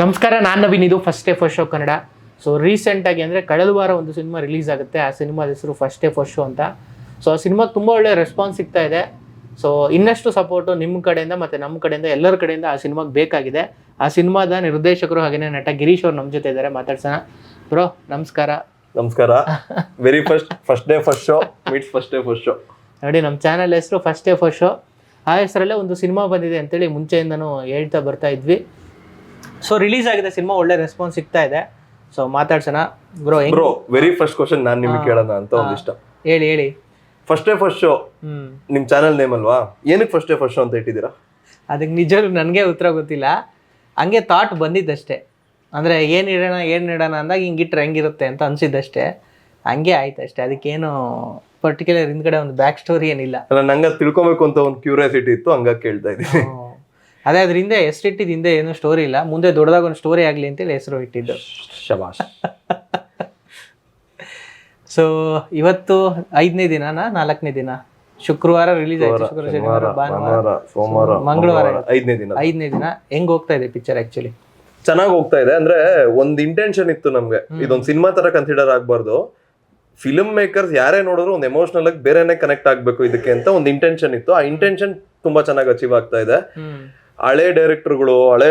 ನಮಸ್ಕಾರ ನಾನು ನವೀನ್. ಇದು first day first show Kannada. So ರೀಸೆಂಟಾಗಿ ಅಂದರೆ ಕಳೆದ ವಾರ ಒಂದು ಸಿನಿಮಾ ರಿಲೀಸ್ ಆಗುತ್ತೆ. ಆ ಸಿನಿಮಾದ ಹೆಸರು ಫಸ್ಟ್ ಡೇ ಫಸ್ಟ್ ಶೋ ಅಂತ. ಸೊ ಆ ಸಿನಿಮಾ ತುಂಬ ಒಳ್ಳೆ ರೆಸ್ಪಾನ್ಸ್ ಸಿಗ್ತಾ ಇದೆ. ಸೊ ಇನ್ನಷ್ಟು ಸಪೋರ್ಟು ನಿಮ್ಮ ಕಡೆಯಿಂದ ಮತ್ತು ನಮ್ಮ ಕಡೆಯಿಂದ ಎಲ್ಲರ ಕಡೆಯಿಂದ ಆ ಸಿನಿಮಾಗೆ ಬೇಕಾಗಿದೆ. ಆ ಸಿನಿಮಾದ ನಿರ್ದೇಶಕರು ಹಾಗೆಯೇ ನಟ ಗಿರೀಶ್ ಅವರು ನಮ್ಮ ಜೊತೆ ಇದ್ದಾರೆ. ಮಾತಾಡ್ಸೋಣ. ಬ್ರೋ ನಮಸ್ಕಾರ. ನಮಸ್ಕಾರ. Very first first day first show meets first day first show ನೋಡಿ ನಮ್ಮ ಚಾನಲ್ ಹೆಸರು ಫಸ್ಟ್ ಡೇ ಫಸ್ಟ್ ಶೋ ಆ ಹೆಸರಲ್ಲೇ ಒಂದು ಸಿನಿಮಾ ಬಂದಿದೆ ಅಂತೇಳಿ ಮುಂಚೆಯಿಂದನೂ ಹೇಳ್ತಾ ಬರ್ತಾ ಇದ್ವಿ. ಸೊ ರಿಲೀಸ್ ಆಗಿದೆ ಸಿನಿಮಾ ಒಳ್ಳೆ ರೆಸ್ಪಾನ್ಸ್ ಸಿಗ್ತಾ ಇದೆ. ಸೊ ಮಾತಾಡ್ಸೋಣ. ಬ್ರೋ ಹೆಂಗ್ ಬ್ರೋ ವೆರಿ ಫಸ್ಟ್ ಕ್ವಶನ್ ನಾನು ನಿಮಗೆ ಕೇಳೋಣ ಅಂತ ಒಂದಿಷ್ಟ. ಹೇಳಿ ಹೇಳಿ. First day first show hmm. ನಿಮ್ಮ ಚಾನಲ್ ನೇಮ್ ಅಲ್ವಾ? ಏನಕ್ಕೆ ಫಸ್ಟ್ ಡೇ ಫಸ್ಟ್ ಶೋ ಅಂತ ಇಟ್ಟಿದ್ದೀರಾ? ಅದಕ್ಕೆ ನಿಜವೂ ನನಗೆ ಉತ್ತರ ಗೊತ್ತಿಲ್ಲ. ಹಂಗೆ ಥಾಟ್ ಬಂದಿದ್ದಷ್ಟೇ. ಅಂದರೆ ಏನು ಇಡೋಣ ಏನು ಇಡೋಣ ಅಂದಾಗ ಹಿಂಗೆ ಇಟ್ರೆ ಹೆಂಗಿರುತ್ತೆ ಅಂತ ಅನಿಸಿದ್ದಷ್ಟೇ. ಹಂಗೆ ಆಯ್ತು ಅಷ್ಟೇ. ಅದಕ್ಕೇನು ಪರ್ಟಿಕ್ಯುಲರ್ ಹಿಂದ್ಗಡೆ ಒಂದು ಬ್ಯಾಕ್ ಸ್ಟೋರಿ ಏನಿಲ್ಲ. ಅಲ್ಲ ನಂಗೆ ತಿಳ್ಕೊಬೇಕು ಅಂತ ಒಂದು ಕ್ಯೂರಿಯಾಸಿಟಿ ಇತ್ತು ಹಂಗಾಗಿ ಕೇಳ್ತಾ ಇದ್ದೀನಿ. ಅದೇ ಅದರಿಂದ ಹಿಂದೆ ಇಟ್ಟಿದ್ದು ಹಿಂದೆ ಏನು ಸ್ಟೋರಿ ಇಲ್ಲ ಮುಂದೆ ದೊಡ್ಡದಾಗ ಒಂದು ಸ್ಟೋರಿ ಆಗಲಿ ಅಂತೇಳಿ ಹೆಸರು ಇಟ್ಟಿದ್ದು. ಶಬಾಷ್. ಸೊ ಇವತ್ತು ಐದನೇ ದಿನನಾ ನಾಲ್ಕನೇ ದಿನ? ಶುಕ್ರವಾರ ರಿಲೀಸ್ ಆಯ್ತು ಶುಕ್ರವಾರ ಶನಿವಾರ ಭಾನುವಾರ. ಭಾನುವಾರ ಸೋಮವಾರ ಮಂಗಳವಾರ ಐದನೇ ದಿನ. ಐದನೇ ದಿನ. ಹೆಂಗ್ ಹೋಗ್ತಾ ಇದೆ ಪಿಕ್ಚರ್ ಆಕ್ಚುಲಿ ಚೆನ್ನಾಗಿ ಹೋಗ್ತಾ ಇದೆ ಅಂದ್ರೆ ಒಂದ್ ಇಂಟೆನ್ಷನ್ ಇತ್ತು ನಮ್ಗೆ. ಇದೊಂದ್ ಸಿನಿಮಾ ತರ ಕನ್ಸಿಡರ್ ಆಗ್ಬಾರ್ದು. ಫಿಲ್ಮ್ ಮೇಕರ್ಸ್ ಯಾರೇ ನೋಡಿದ್ರು ಒಂದು ಎಮೋಷನಲ್ ಆಗಿ ಬೇರೆನೆ ಕನೆಕ್ಟ್ ಆಗ್ಬೇಕು ಇದಕ್ಕೆ ಅಂತ ಒಂದು ಇಂಟೆನ್ಷನ್ ಇತ್ತು. ಆ ಇಂಟೆನ್ಷನ್ ತುಂಬಾ ಚೆನ್ನಾಗಿ ಅಚೀವ್ ಆಗ್ತಾ ಇದೆ. ಹಳೆ ಡೈರೆಕ್ಟರ್ಗಳು ಹಳೆ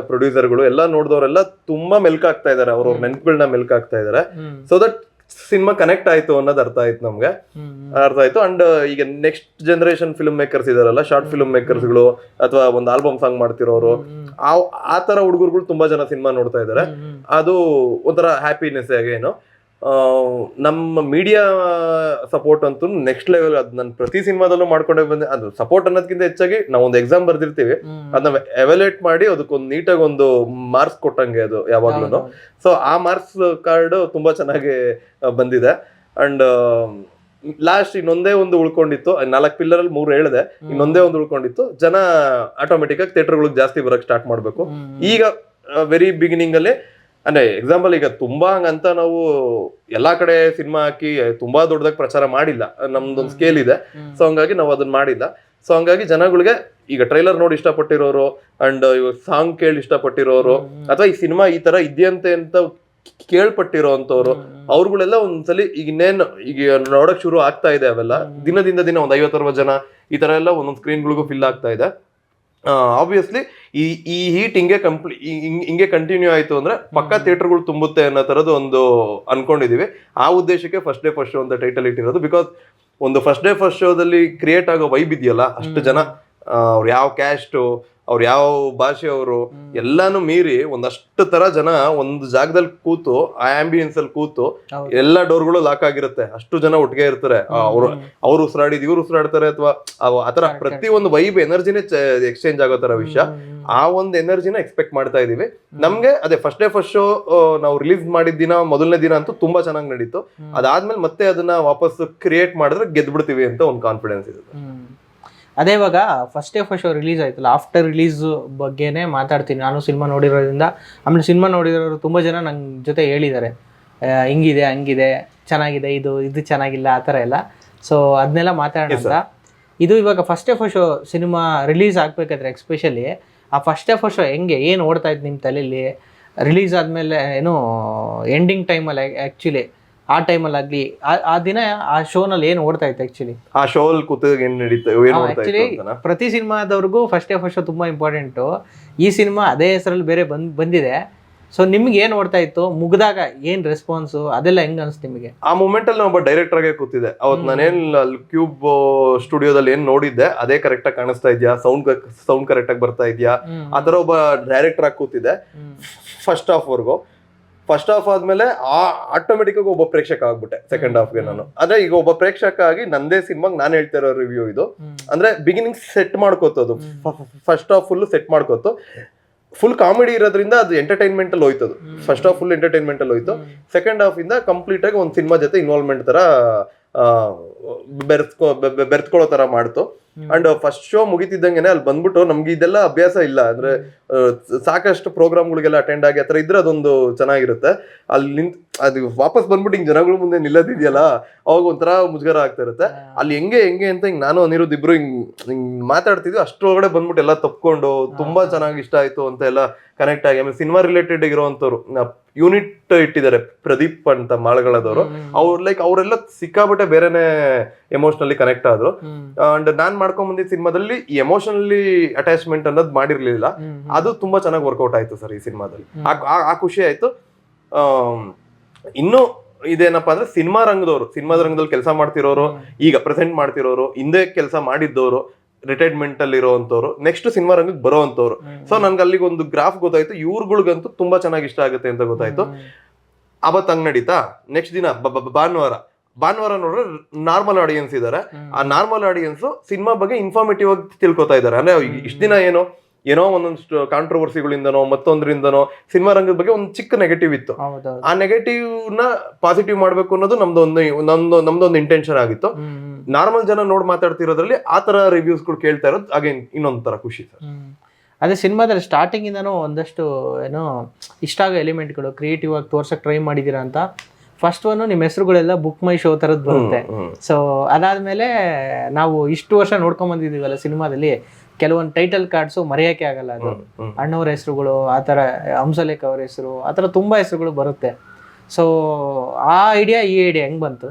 ಪ್ರೊಡ್ಯೂಸರ್ಗಳು ಎಲ್ಲ ನೋಡಿದವರೆಲ್ಲ ತುಂಬಾ ಮೆಲ್ಕ್ ಆಗ್ತಾ ಇದಾರೆ. ಅವ್ರವ್ರ ನೆನ್ಪುಗಳನ್ನ ಮೆಲ್ಕ್ ಆಗ್ತಾ ಇದಾರೆ. ಸೊ ದಟ್ ಸಿನಿಮಾ ಕನೆಕ್ಟ್ ಆಯ್ತು ಅನ್ನೋದು ಅರ್ಥ ಆಯ್ತು ನಮ್ಗೆ. ಅರ್ಥ ಆಯ್ತು. ಅಂಡ್ ಈಗ ನೆಕ್ಸ್ಟ್ ಜನರೇಷನ್ ಫಿಲ್ಮ್ ಮೇಕರ್ಸ್ ಇದಾರಲ್ಲ ಶಾರ್ಟ್ ಫಿಲ್ಮ್ ಮೇಕರ್ಸ್ಗಳು ಅಥವಾ ಒಂದು ಆಲ್ಬಮ್ ಸಾಂಗ್ ಮಾಡ್ತಿರೋರು ಆ ತರ ಹುಡುಗರುಗಳು ತುಂಬಾ ಜನ ಸಿನಿಮಾ ನೋಡ್ತಾ ಇದಾರೆ. ಅದು ಒಂಥರ ಹ್ಯಾಪಿನೆಸ್ ಏನು ನಮ್ಮ ಮೀಡಿಯಾ ಸಪೋರ್ಟ್ ಅಂತೂ ನೆಕ್ಸ್ಟ್ ಲೆವೆಲ್ ಅದು ನಾನು ಪ್ರತಿ ಸಿನಿಮಾದಲ್ಲೂ ಮಾಡ್ಕೊಂಡೇ ಬಂದೆ. ಅದು ಸಪೋರ್ಟ್ ಅನ್ನೋದಕ್ಕಿಂತ ಹೆಚ್ಚಾಗಿ ನಾವು ಒಂದು ಎಕ್ಸಾಮ್ ಬರ್ದಿರ್ತೀವಿ. ಅದನ್ನ ಎವ್ಯಾಲ್ಯೂಯೇಟ್ ಮಾಡಿ ಅದಕ್ಕೊಂದು ನೀಟಾಗಿ ಒಂದು ಮಾರ್ಕ್ಸ್ ಕೊಟ್ಟಂಗೆ ಅದು ಯಾವಾಗ್ಲೂ. ಸೊ ಆ ಮಾರ್ಕ್ಸ್ ಕಾರ್ಡ್ ತುಂಬಾ ಚೆನ್ನಾಗಿ ಬಂದಿದೆ. ಅಂಡ್ ಲಾಸ್ಟ್ ಇನ್ನೊಂದೇ ಒಂದು ಉಳ್ಕೊಂಡಿತ್ತು. ನಾಲ್ಕು ಪಿಲ್ಲರ್ ಅಲ್ಲಿ ಮೂರು ಹೇಳಿದೆ. ಇನ್ನೊಂದೇ ಒಂದು ಉಳ್ಕೊಂಡಿತ್ತು. ಜನ ಆಟೋಮೆಟಿಕ್ ಆಗಿ ಥಿಯೇಟರ್ಗಳಿಗೆ ಜಾಸ್ತಿ ಬರಕ್ ಸ್ಟಾರ್ಟ್ ಮಾಡ್ಬೇಕು. ಈಗ ವೆರಿ ಬಿಗಿನಿಂಗ್ ಅಲ್ಲಿ ಅಂದ್ರೆ ಎಕ್ಸಾಂಪಲ್ ಈಗ ತುಂಬಾ ಹಂಗಂತ ನಾವು ಎಲ್ಲಾ ಕಡೆ ಸಿನಿಮಾ ಹಾಕಿ ತುಂಬಾ ದೊಡ್ಡದಾಗಿ ಪ್ರಚಾರ ಮಾಡಿಲ್ಲ ನಮ್ದೊಂದು ಸ್ಕೇಲ್ ಇದೆ. ಸೊ ಹಂಗಾಗಿ ನಾವು ಅದನ್ನ ಮಾಡಿಲ್ಲ ಸೊ ಹಂಗಾಗಿ ಜನಗಳಿಗೆ ಈಗ ಟ್ರೈಲರ್ ನೋಡಿ ಇಷ್ಟಪಟ್ಟಿರೋರು ಅಂಡ್ ಸಾಂಗ್ ಕೇಳಿ ಇಷ್ಟಪಟ್ಟಿರೋರು. ಅಥವಾ ಈ ಸಿನಿಮಾ ಈ ತರ ಇದೆಯಂತೆ ಅಂತ ಕೇಳ್ಪಟ್ಟಿರೋ ಅಂತವ್ರು. ಅವ್ರುಗಳೆಲ್ಲ ಒಂದ್ಸಲಿ ಈಗ ಇನ್ನೇನು ಈಗ ನೋಡಕ್ ಶುರು ಆಗ್ತಾ ಇದೆ ಅವೆಲ್ಲ ದಿನದಿಂದ ದಿನ ಒಂದ್ ಐವತ್ತರ ಜನ ಈ ತರ ಎಲ್ಲ ಒಂದೊಂದು ಸ್ಕ್ರೀನ್ಗಳಿಗೂ ಫಿಲ್ ಆಗ್ತಾ ಇದೆ ಆಬ್ವಿಯಸ್ಲಿ ಈ ಈ ಹೀಟ್ ಹಿಂಗೆ ಕಂಪ್ಲೀ ಹಿಂಗೆ ಕಂಟಿನ್ಯೂ ಆಯಿತು ಅಂದ್ರೆ ಪಕ್ಕ ಥಿಯೇಟರ್ಗಳು ತುಂಬುತ್ತೆ ಅನ್ನೋ ತರದ್ದು ಒಂದು ಅನ್ಕೊಂಡಿದೀವಿ. ಆ ಉದ್ದೇಶಕ್ಕೆ ಫಸ್ಟ್ ಡೇ ಫಸ್ಟ್ ಶೋ ಅಂತ ಟೈಟಲ್ ಇಟ್ಟಿರೋದು. ಬಿಕಾಸ್ ಒಂದು ಫಸ್ಟ್ ಡೇ ಫಸ್ಟ್ ಶೋದಲ್ಲಿ ಕ್ರಿಯೇಟ್ ಆಗೋ ವೈಬ್ ಇದೆಯಲ್ಲ ಅಷ್ಟು ಜನ ಅವ್ರು ಯಾವ ಕ್ಯಾಸ್ಟು ಅವ್ರು ಯಾವ ಭಾಷೆಯವರು ಎಲ್ಲಾನು ಮೀರಿ ಒಂದಷ್ಟು ತರ ಜನ ಒಂದು ಜಾಗದಲ್ಲಿ ಕೂತು ಆ ಆಂಬಿಯನ್ಸ್ ಅಲ್ಲಿ ಕೂತು ಎಲ್ಲಾ ಡೋರ್ ಡೋರ್ಗಳು ಲಾಕ್ ಆಗಿರುತ್ತೆ. ಅಷ್ಟು ಜನ ಒಟ್ಟಿಗೆ ಇರ್ತಾರೆ. ಅವ್ರು ಅವ್ರು ಉಸಿರಾಡಿದ್ ಇವ್ರು ಉಸಿರಾಡ್ತಾರೆ ಅಥವಾ ಆತರ ಪ್ರತಿ ಒಂದು ವೈಬ್ ಎನರ್ಜಿನೇ ಎಕ್ಸ್ಚೇಂಜ್ ಆಗೋ ತರ ವಿಷಯ. ಆ ಒಂದು ಎನರ್ಜಿನ ಎಕ್ಸ್ಪೆಕ್ಟ್ ಮಾಡ್ತಾ ಇದೀವಿ ನಮ್ಗೆ ಅದೇ ಫಸ್ಟ್ ಡೇ ಫಸ್ಟ್ ಶೋ ನಾವು ರಿಲೀಸ್ ಮಾಡಿದ ದಿನ ಮೊದಲನೇ ದಿನ ಅಂತೂ ತುಂಬಾ ಚೆನ್ನಾಗಿ ನಡೀತು. ಅದಾದ್ಮೇಲೆ ಮತ್ತೆ ಅದನ್ನ ವಾಪಸ್ ಕ್ರಿಯೇಟ್ ಮಾಡಿದ್ರೆ ಗೆದ್ಬಿಡ್ತೀವಿ ಅಂತ ಒಂದು ಕಾನ್ಫಿಡೆನ್ಸ್ ಇದೆ. ಅದೇ ಇವಾಗ first day first show release ಆಯ್ತಲ್ಲ ಆಫ್ಟರ್ ರಿಲೀಸ್ ಬಗ್ಗೆನೇ ಮಾತಾಡ್ತೀನಿ. ನಾನು ಸಿನಿಮಾ ನೋಡಿರೋದ್ರಿಂದ ಆಮೇಲೆ ಸಿನಿಮಾ ನೋಡಿರೋರು ತುಂಬ ಜನ ನನ್ನ ಜೊತೆ ಹೇಳಿದ್ದಾರೆ. ಹಿಂಗಿದೆ ಹಂಗಿದೆ ಚೆನ್ನಾಗಿದೆ ಇದು ಇದು ಚೆನ್ನಾಗಿಲ್ಲ ಆ ಥರ ಎಲ್ಲ. ಸೊ ಅದನ್ನೆಲ್ಲ ಮಾತಾಡೋಣ ಅಂತ. ಇದು ಇವಾಗ first day first show cinema release ಆಗಬೇಕಾದ್ರೆ ಎಕ್ಸ್ಪೆಷಲಿ ಆ ಫಸ್ಟ್ ಡೇ ಫಸ್ಟ್ ಶೋ ಹೆಂಗೆ ಏನು ಓಡ್ತಾ ಇತ್ತು ನಿಮ್ಮ ತಲೆಯಲ್ಲಿ ರಿಲೀಸ್ ಆದಮೇಲೆ ಏನು ಎಂಡಿಂಗ್ ಟೈಮಲ್ಲಿ ಆ್ಯಕ್ಚುಲಿ ಆ ಟೈಮಲ್ಲಿ ಆಗ್ಲಿ ಆ ದಿನ ಆ ಶೋನಲ್ಲಿ ಏನು ಓಡ್ತಾ ಇತ್ತು ಆಕ್ಚುಲಿ ಆ ಶೋ ಅಲ್ಲಿ ಕೂತಾಗ ಏನು ನಡೀತಾ? ಪ್ರತಿ ಸಿನಿಮಾದವ್ರಿಗೂ ಫಸ್ಟ್ ಡೇ ಫಸ್ಟ್ ತುಂಬಾ ಇಂಪಾರ್ಟೆಂಟ್ ಈ ಸಿನಿಮಾ ಅದೇ ಹೆಸರಲ್ಲಿ ಬೇರೆ ಬಂದ್ ಬಂದಿದೆ. ಸೊ ನಿಮ್ಗೆ ಏನ್ ಓಡ್ತಾ ಇತ್ತು? ಮುಗ್ದಾಗ ಏನ್ ರೆಸ್ಪಾನ್ಸ್ ಅದೆಲ್ಲ ಹೆಂಗ್ ಅನ್ಸ್ತು ನಿಮಗೆ? ಆ ಮೂಮೆಂಟ್ ಅಲ್ಲಿ ಒಬ್ಬ ಡೈರೆಕ್ಟರ್ ಆಗಿ ಕೂತಿದ್ದೆ. ಅವತ್ ನಾನೇನ್ ಅಲ್ಲಿ ಕ್ಯೂಬ್ ಸ್ಟುಡಿಯೋದಲ್ಲಿ ಏನ್ ನೋಡಿದ್ದೆ ಅದೇ ಕರೆಕ್ಟ್ ಆಗಿ ಕಾಣಿಸ್ತಾ ಇದ್ಯಾ? ಸೌಂಡ್ ಸೌಂಡ್ ಕರೆಕ್ಟ್ ಆಗಿ ಬರ್ತಾ ಇದ್ಯಾ? ಆ ತರ ಒಬ್ಬ ಡೈರೆಕ್ಟರ್ ಆಗಿ ಕೂತಿದ್ದೆ. ಫಸ್ಟ್ ಆಫ್ ವರ್ಗು. ಫಸ್ಟ್ ಹಾಫ್ ಆದ್ಮೇಲೆ ಆ ಆಟೋಮೆಟಿಕ್ ಆಗಿ ಒಬ್ಬ ಪ್ರೇಕ್ಷಕ ಆಗ್ಬಿಟ್ಟೆ ಸೆಕೆಂಡ್ ಹಾಫ್ಗೆ ನಾನು. ಅಂದ್ರೆ ಈಗ ಒಬ್ಬ ಪ್ರೇಕ್ಷಕ ಆಗಿ ನಂದೇ ಸಿನಿಮಾಗ್ ನಾನು ಹೇಳ್ತಾ ಇರೋ ರಿವ್ಯೂ ಇದು ಅಂದ್ರೆ ಬಿಗಿನಿಂಗ್ ಸೆಟ್ ಮಾಡ್ಕೋತದು ಫಸ್ಟ್ ಹಾಫ್ ಫುಲ್ ಸೆಟ್ ಮಾಡ್ಕೋತು ಫುಲ್ ಕಾಮಿಡಿ ಇರೋದ್ರಿಂದ ಅದು ಎಂಟರ್ಟೈನ್ಮೆಂಟ್ ಅಲ್ಲಿ ಹೋಯ್ತದು. ಫಸ್ಟ್ ಹಾಫ್ ಫುಲ್ ಎಂಟರ್ಟೈನ್ಮೆಂಟ್ ಅಲ್ಲಿ ಹೋಯ್ತು. ಸೆಕೆಂಡ್ ಹಾಫ್ ಇಂದ ಕಂಪ್ಲೀಟ್ ಆಗಿ ಒಂದು ಸಿನಿಮಾ ಜೊತೆ ಇನ್ವಾಲ್ವ್ಮೆಂಟ್ ತರ ಆ, ಬೆರೆಸ್ಕೊ ಬೆ- ಬೆ- ಬೆರೆತ್ಕೊಳ್ಳೋ ತರ ಮಾಡ್ತು. ಅಂಡ್ ಫಸ್ಟ್ ಶೋ ಮುಗಿತಿದ್ದಂಗೆನೆ ಅಲ್ಲಿ ಬಂದ್ಬಿಟ್ಟು ನಮ್ಗೆ ಇದೆಲ್ಲ ಅಭ್ಯಾಸ ಇಲ್ಲ. ಅಂದ್ರೆ ಸಾಕಷ್ಟು ಪ್ರೋಗ್ರಾಮ್ಗಳಿಗೆಲ್ಲ ಅಟೆಂಡ್ ಆಗಿ ಆತರ ಇದ್ರೆ ಅದೊಂದು ಚೆನ್ನಾಗಿರುತ್ತೆ. ಅಲ್ಲಿ ನಿಂತ್ ಅದು ವಾಪಸ್ ಬಂದ್ಬಿಟ್ಟು ಹಿಂಗೆ ಜನಗಳ ಮುಂದೆ ನಿಲ್ಲದಿದೆಯಲ್ಲ ಅವಾಗ ಒಂಥರ ಮುಜುಗರ ಆಗ್ತಾ ಇರುತ್ತೆ. ಅಲ್ಲಿ ಹೆಂಗೆ ಹೆಂಗೆ ಅಂತ ಹಿಂಗೆ ನಾನು ಅನಿರುದ್ ಇಬ್ರು ಹಿಂಗ್ ಹಿಂಗ್ ಮಾತಾಡ್ತಿದ್ವಿ. ಅಷ್ಟ್ರೊಳಗಡೆ ಬಂದ್ಬಿಟ್ಟು ಎಲ್ಲ ತಪ್ಕೊಂಡು ತುಂಬಾ ಚೆನ್ನಾಗಿ ಇಷ್ಟ ಆಯ್ತು ಅಂತ ಎಲ್ಲ ಕನೆಕ್ಟ್ ಆಗಿ. ಆಮೇಲೆ ಸಿನಿಮಾ ರಿಲೇಟೆಡ್ ಇರುವಂತವ್ರು ಯೂನಿಟ್ ಇಟ್ಟಿದ್ದಾರೆ ಪ್ರದೀಪ್ ಅಂತ ಮಾಳಗಳದವರು. ಅವ್ರು ಲೈಕ್ ಅವರೆಲ್ಲ ಸಿಕ್ಕಾಬಿಟ್ಟೆ ಬೇರೆನೆ ಎಮೋಷನಲಿ ಕನೆಕ್ಟ್ ಆದ್ರು. ಅಂಡ್ ನಾನ್ ಮಾಡ್ಕೊಂಡ್ ಬಂದಿದ್ದ ಸಿನಿಮಾದಲ್ಲಿ ಎಮೋಷನಲಿ ಅಟ್ಯಾಚ್ಮೆಂಟ್ ಅನ್ನೋದು ಮಾಡಿರ್ಲಿಲ್ಲ. ಅದು ತುಂಬಾ ಚೆನ್ನಾಗಿ ವರ್ಕೌಟ್ ಆಯ್ತು ಸರ್ ಈ ಸಿನಿಮಾದಲ್ಲಿ. ಆ- ಖುಷಿ ಆಯ್ತು. ಇನ್ನು ಇದೇನಪ್ಪ ಅಂದ್ರೆ ಸಿನಿಮಾ ರಂಗದವರು ಸಿನಿಮಾದ ರಂಗದಲ್ಲಿ ಕೆಲಸ ಮಾಡ್ತಿರೋರು ಈಗ ಪ್ರೆಸೆಂಟ್ ಮಾಡ್ತಿರೋರು ಹಿಂದೆ ಕೆಲಸ ಮಾಡಿದ್ದವರು ರಿಟೈರ್ಮೆಂಟ್ ಅಲ್ಲಿ ಇರೋವಂಥವ್ರು ನೆಕ್ಸ್ಟ್ ಸಿನಿಮಾ ರಂಗಕ್ಕೆ ಬರೋವಂಥವ್ರು ಸೊ ನನ್ಗೆ ಅಲ್ಲಿಗೆ ಒಂದು ಗ್ರಾಫ್ ಗೊತ್ತಾಯ್ತು ಇವ್ರುಗಳಿಗಂತೂ ತುಂಬಾ ಚೆನ್ನಾಗಿ ಇಷ್ಟ ಆಗುತ್ತೆ ಅಂತ ಗೊತ್ತಾಯ್ತು. ಅವತ್ತು ಹಂಗ್ ನಡೀತಾ? ನೆಕ್ಸ್ಟ್ ದಿನ ಭಾನುವಾರ. ಭಾನುವಾರ ನೋಡ್ರೆ ನಾರ್ಮಲ್ ಆಡಿಯನ್ಸ್ ಇದ್ದಾರೆ ಆ ನಾರ್ಮಲ್ ಆಡಿಯನ್ಸ್ ಸಿನಿಮಾ ಬಗ್ಗೆ ಇನ್ಫಾರ್ಮೇಟಿವ್ ಆಗಿ ತಿಳ್ಕೊತಾ ಇದ್ದಾರೆ ಅಂದ್ರೆ ಇಷ್ಟ ದಿನ ಏನೋ? ಏನೋ ಒಂದೊಂದು ಕಾಂಟ್ರವರ್ಸಿಗಳಿಂದನೋ ಮತ್ತೊಂದ್ರಿಂದನೋ ಸಿನಿಮಾ ರಂಗದ ಬಗ್ಗೆ ಒಂದು ಚಿಕ್ಕ ನೆಗೆಟಿವ್ ಇತ್ತು. ಆ ನೆಗೆಟಿವ್ನ ಪಾಸಿಟಿವ್ ಮಾಡ್ಬೇಕು ಅನ್ನೋದು ನಮ್ದು ಒಂದು ನಮ್ದು ನಮ್ದೊಂದು ಇಂಟೆನ್ಷನ್ ಆಗಿತ್ತು. ನಾರ್ಮಲ್ ಜನ ನೋಡಿ ಮಾತಾಡ್ತಿರೋದ್ರಲ್ಲಿ ಆ ತರ ರಿವ್ಯೂಸ್ಗಳು ಕೇಳ್ತಾ ಇರೋದು ಹಾಗೆ ಇನ್ನೊಂದ್ ತರ ಖುಷಿ ಸರ್. ಅದೇ ಸಿನಿಮಾದಲ್ಲಿ ಸ್ಟಾರ್ಟಿಂಗ್ ಇಂದನೂ ಒಂದಷ್ಟು ಏನೋ ಇಷ್ಟ ಆಗೋ ಎಲಿಮೆಂಟ್ಗಳು ಕ್ರಿಯೇಟಿವ್ ಆಗಿ ತೋರ್ಸಕ್ ಟ್ರೈ ಮಾಡಿದೀರಾ ಅಂತ ಫಸ್ಟ್ ಒನ್ ನಿಮ್ಮ ಹೆಸರುಗಳೆಲ್ಲ ಬುಕ್ ಮೈ ಶೋ ತರದ್ ಬರುತ್ತೆ. ಸೊ ಅದಾದ್ಮೇಲೆ ನಾವು ಇಷ್ಟು ವರ್ಷ ನೋಡ್ಕೊಂಡ್ ಬಂದಿದೀವಲ್ಲ ಸಿನಿಮಾದಲ್ಲಿ ಕೆಲವೊಂದು ಟೈಟಲ್ ಕಾರ್ಡ್ಸು ಮರೆಯೋಕೆ ಆಗಲ್ಲ ಅದು. ಅಣ್ಣವ್ರ ಹೆಸರುಗಳು ಆ ಥರ ಹಂಸಲೇಖ ಅವ್ರ ಹೆಸರು ಆ ಥರ ತುಂಬ ಹೆಸರುಗಳು ಬರುತ್ತೆ. ಸೊ ಆ ಐಡಿಯಾ ಈ ಐಡಿಯಾ ಹೆಂಗ್ ಬಂತು?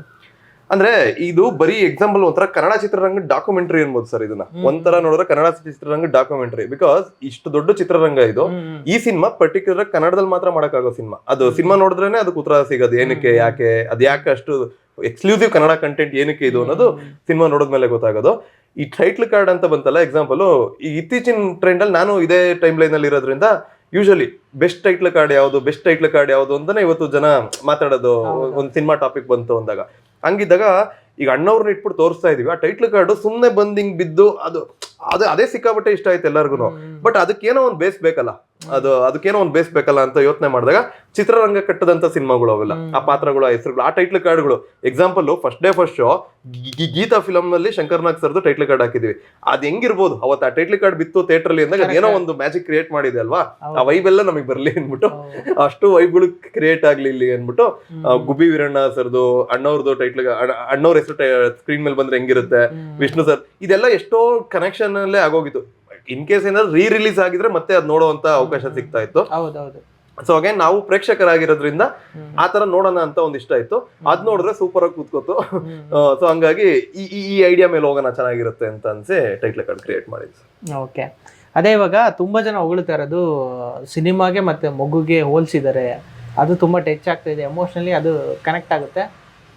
ಅಂದ್ರೆ ಇದು ಬರೀ ಎಕ್ಸಾಂಪಲ್ ಒಂಥರ ಕನ್ನಡ ಚಿತ್ರರಂಗ ಡಾಕ್ಯುಮೆಂಟ್ರಿ ಅನ್ಬೋದು ಸರ್ ಇದನ್ನ. ಒಂಥರ ನೋಡಿದ್ರೆ ಕನ್ನಡ ಚಿತ್ರರಂಗ ಡಾಕ್ಯುಮೆಂಟ್ರಿ ಬಿಕಾಸ್ ಇಷ್ಟು ದೊಡ್ಡ ಚಿತ್ರರಂಗ ಇದು. ಈ ಸಿನಿಮಾ ಪರ್ಟಿಕ್ಯುಲರ್ ಕನ್ನಡದಲ್ಲಿ ಮಾತ್ರ ಮಾಡಕ್ಕಾಗೋ ಸಿನಿಮಾ. ಅದು ಸಿನಿಮಾ ನೋಡಿದ್ರೇನೆ ಅದಕ್ಕೆ ಉತ್ತರ ಸಿಗೋದು. ಏನಕ್ಕೆ ಯಾಕೆ ಅದು ಯಾಕೆ ಅಷ್ಟು ಎಕ್ಸ್ಕ್ಲೂಸಿವ್ ಕನ್ನಡ ಕಂಟೆಂಟ್ ಏನಕ್ಕೆ ಇದು ಅನ್ನೋದು ಸಿನಿಮಾ ನೋಡಿದ್ಮೇಲೆ ಗೊತ್ತಾಗೋದು. ಈ ಟೈಟ್ಲ್ ಕಾರ್ಡ್ ಅಂತ ಬಂತಲ್ಲ ಎಕ್ಸಾಂಪಲ್ ಈ ಇತ್ತೀಚಿನ ಟ್ರೆಂಡ್ ಅಲ್ಲಿ ನಾನು ಇದೇ ಟೈಮ್ ಲೈನ್ ಅಲ್ಲಿ ಇರೋದ್ರಿಂದ ಯೂಶಲಿ ಬೆಸ್ಟ್ ಟೈಟ್ಲ್ ಕಾರ್ಡ್ ಯಾವುದು ಬೆಸ್ಟ್ ಟೈಟ್ಲ್ ಕಾರ್ಡ್ ಯಾವುದು ಅಂತಾನೆ ಇವತ್ತು ಜನ ಮಾತಾಡೋದು ಒಂದು ಸಿನಿಮಾ ಟಾಪಿಕ್ ಬಂತು ಅಂದಾಗ. ಹಂಗಿದ್ದಾಗ ಈಗ ಅಣ್ಣವ್ರನ್ನ ಇಟ್ಬಿಟ್ಟು ತೋರಿಸ್ತಾ ಇದೀವಿ. ಆ ಟೈಟ್ಲ್ ಕಾರ್ಡ್ ಸುಮ್ಮನೆ ಬಂದ್ ಹಿಂಗ್ ಬಿದ್ದು ಅದು ಅದು ಅದೇ ಸಿಕ್ಕಾಪಟ್ಟೆ ಇಷ್ಟ ಆಯ್ತು ಎಲ್ಲರಿಗೂ ಬಟ್ ಅದಕ್ಕೇನೋ ಒಂದು ಬೇಸ್ ಬೇಕಲ್ಲ. ಅದು ಅದಕ್ಕೇನೋ ಒಂದು ಬೇಸ್ ಬೇಕಲ್ಲ ಅಂತ ಯೋಚನೆ ಮಾಡಿದಾಗ ಚಿತ್ರರಂಗ ಕಟ್ಟದಂತ ಸಿನಿಮಾಗಳು ಅವೆಲ್ಲ. ಆ ಪಾತ್ರಗಳು ಆ ಹೆಸರುಗಳು ಆ ಟೈಟ್ಲ್ ಕಾರ್ಡ್ಗಳು example first day first show Geetha ಫಿಲಮ್ನಲ್ಲಿ Shankarnag ಸರ್ದು ಟೈಟ್ಲ್ ಕಾರ್ಡ್ ಹಾಕಿದ್ವಿ. ಅದ್ ಹೆಂಗಿರ್ಬೋದು? ಅವತ್ತು ಆ ಟೈಟ್ಲ್ ಕಾರ್ಡ್ ಬಿತ್ತು ಥಿಯೇಟರ್ ಅಲ್ಲಿ ಅಂದಾಗ ಏನೋ ಒಂದು ಮ್ಯಾಜಿಕ್ ಕ್ರಿಯೇಟ್ ಮಾಡಿದೆ ಅಲ್ವಾ? ಆ ವೈಬ್ ಎಲ್ಲ ನಮಗೆ ಬರ್ಲಿ ಅಂದ್ಬಿಟ್ಟು ಅಷ್ಟು ವೈಬ್ಗಳು ಕ್ರಿಯೇಟ್ ಆಗ್ಲಿ ಇಲ್ಲಿ ಅಂದ್ಬಿಟ್ಟು ಗುಬ್ಬಿ ವೀರಣ್ಣ ಸರ್ದು ಅಣ್ಣವ್ರದ್ದು ಟೈಟ್ಲ್ ಅಣ್ಣವ್ರ ಹೆಸರು ಸ್ಕ್ರೀನ್ ಮೇಲೆ ಬಂದ್ರೆ ಹೆಂಗಿರುತ್ತೆ? ವಿಷ್ಣು ಸರ್ ಇದೆಲ್ಲ ಎಷ್ಟೋ ಕನೆಕ್ಷನ್ ಅಲ್ಲೇ ಆಗೋಗಿತ್ತು. ಇನ್ ಕೇಸ್ ಏನಾದ್ರು ರೀ ರಿಲೀಸ್ ಆಗಿದ್ರೆ ಮತ್ತೆ ಅದ್ ನೋಡುವಂತ ಅವಕಾಶ ಸಿಗ್ತಾ ಇತ್ತು. ಹೌದೌದು. ಸೊ ಅಗೇನ್ ನಾವು ಪ್ರೇಕ್ಷಕರಾಗಿರೋದ್ರಿಂದ ಆ ತರ ನೋಡೋಣ ಅಂತ ಒಂದ್ ಇಷ್ಟ ಆಯ್ತು ಅದ್ ನೋಡಿದ್ರೆ ಸೂಪರ್ ಆಗಿ ಕೂತ್ಕೋತು. ಸೊ ಹಂಗಾಗಿ ಈ ಈ- ಈ ಐಡಿಯಾ ಮೇಲೆ ಹೋಗೋಣ ಚೆನ್ನಾಗಿರುತ್ತೆ ಅಂತ ಅನ್ಸಿ ಟೈಟ್ಲ್ ಕಾರ್ಡ್ ಕ್ರಿಯೇಟ್ ಮಾಡಿದ್ವಿ ಓಕೆ ಅದೇ ಇವಾಗ ತುಂಬಾ ಜನ ಹೊಗಳ್ತಾ ಇರೋದು ಸಿನಿಮಾಗೆ ಮತ್ತೆ ಮಗುಗೆ ಹೋಲಿಸಿದ್ದಾರೆ ಅದು ತುಂಬಾ ಟಚ್ ಆಗ್ತಾ ಇದೆ. ಎಮೋಷನಲಿ ಅದು ಕನೆಕ್ಟ್ ಆಗುತ್ತೆ.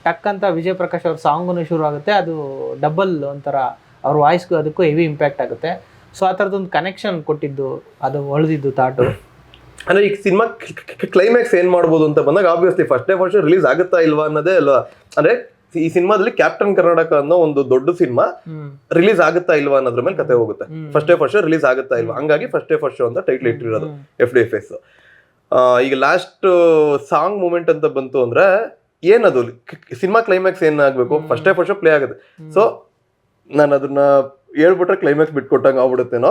ಟಕ್ ಅಂತ ವಿಜಯ್ ಪ್ರಕಾಶ್ ಅವ್ರ ಸಾಂಗು ಶುರು ಆಗುತ್ತೆ. ಅದು ಡಬಲ್ ಒಂಥರ ಅವ್ರ ವಾಯ್ಸ್ಗೂ ಅದಕ್ಕೂ ಹೆವಿ ಇಂಪ್ಯಾಕ್ಟ್ ಆಗುತ್ತೆ. ಸೊ ಆ ಥರದೊಂದು ಕನೆಕ್ಷನ್ ಕೊಟ್ಟಿದ್ದು ಅದು ಹೊಳೆದಿದ್ದು ತಾಟು ಅಂದ್ರೆ ಈಗ ಸಿನಿಮಾ ಕ್ಲೈಮ್ಯಾಕ್ಸ್ ಏನ್ ಮಾಡ್ಬೋದು ಅಂತ ಬಂದಾಗ obviously first day first release ಆಗುತ್ತಾ ಇಲ್ವಾ ಅನ್ನೋದೇ ಅಲ್ವಾ? ಅಂದ್ರೆ ಈ ಸಿನಿಮಾದಲ್ಲಿ ಕ್ಯಾಪ್ಟನ್ ಕರ್ನಾಟಕ ಅನ್ನೋ ಒಂದು ದೊಡ್ಡ ಸಿನಿಮಾ ರಿಲೀಸ್ ಆಗುತ್ತಾ ಇಲ್ವಾ ಅನ್ನೋದ್ರ ಮೇಲೆ ಕತೆ ಹೋಗುತ್ತೆ. ಫಸ್ಟ್ ಡೇ ಫಸ್ಟ್ ರಿಲೀಸ್ ಆಗುತ್ತಾ ಇಲ್ವಾ? ಹಂಗಾಗಿ ಫಸ್ಟ್ ಡೇ ಫಸ್ಟ್ ಅಂತ ಟೈಟ್ಲ್ ಇಟ್ಟಿರೋದು ಎಫ್ ಡಿ ಎಫ್ ಎಸ್ ಈಗ ಲಾಸ್ಟ್ ಸಾಂಗ್ ಮೂಮೆಂಟ್ ಅಂತ ಬಂತು ಅಂದ್ರೆ ಏನದು? ಸಿನಿಮಾ ಕ್ಲೈಮ್ಯಾಕ್ಸ್ ಏನಾಗಬೇಕು ಆಗ್ಬೇಕು? ಫಸ್ಟ್ ಡೇ ಫಸ್ಟ್ ಪ್ಲೇ ಆಗುತ್ತೆ. ಸೊ ನಾನು ಅದನ್ನ ಹೇಳ್ಬಿಟ್ರೆ ಕ್ಲೈಮ್ಯಾಕ್ಸ್ ಬಿಟ್ಕೊಟ್ಟಂಗ ಆಗ್ಬಿಡುತ್ತೇನೋ.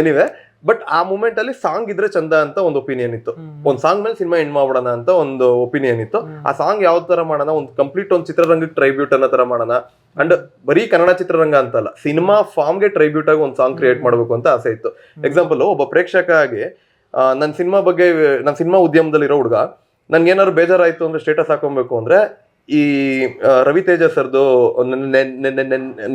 ಎನಿವೆ ಬಟ್ ಆ ಮೂಮೆಂಟ್ ಅಲ್ಲಿ ಸಾಂಗ್ ಇದ್ರೆ ಚಂದ ಅಂತ ಒಂದು ಒಪಿನಿಯನ್ ಇತ್ತು. ಒಂದ್ ಸಾಂಗ್ ಮೇಲೆ ಸಿನಿಮಾ ಎಂಡ್ ಮಾಡೋಣ ಅಂತ ಒಂದು ಒಪಿನಿಯನ್ ಇತ್ತು. ಆ ಸಾಂಗ್ ಯಾವ ತರ ಮಾಡೋಣ? ಒಂದು ಕಂಪ್ಲೀಟ್ ಒಂದು ಚಿತ್ರರಂಗಕ್ಕೆ ಟ್ರೈಬ್ಯೂಟ್ ಅನ್ನೋ ತರ ಮಾಡೋಣ? ಅಂಡ್ ಬರೀ ಕನ್ನಡ ಚಿತ್ರರಂಗ ಅಂತಲ್ಲ ಸಿನಿಮಾ ಫಾರ್ಮ್ಗೆ ಟ್ರೈಬ್ಯೂಟ್ ಆಗಿ ಒಂದು ಸಾಂಗ್ ಕ್ರಿಯೇಟ್ ಮಾಡ್ಬೇಕು ಅಂತ ಆಸೆ ಇತ್ತು. ಎಕ್ಸಾಂಪಲ್ ಒಬ್ಬ ಪ್ರೇಕ್ಷಕ ಆಗಿ ನನ್ನ ಸಿನಿಮಾ ಬಗ್ಗೆ ನನ್ನ ಸಿನಿಮಾ ಉದ್ಯಮದಲ್ಲಿರೋ ಹುಡುಗ ನನ್ಗೆ ಏನಾದ್ರು ಬೇಜಾರಾಯ್ತು ಅಂದ್ರೆ ಸ್ಟೇಟಸ್ ಹಾಕೊಬೇಕು ಅಂದ್ರೆ ಈ ರವಿ ತೇಜ ಸರ್ದು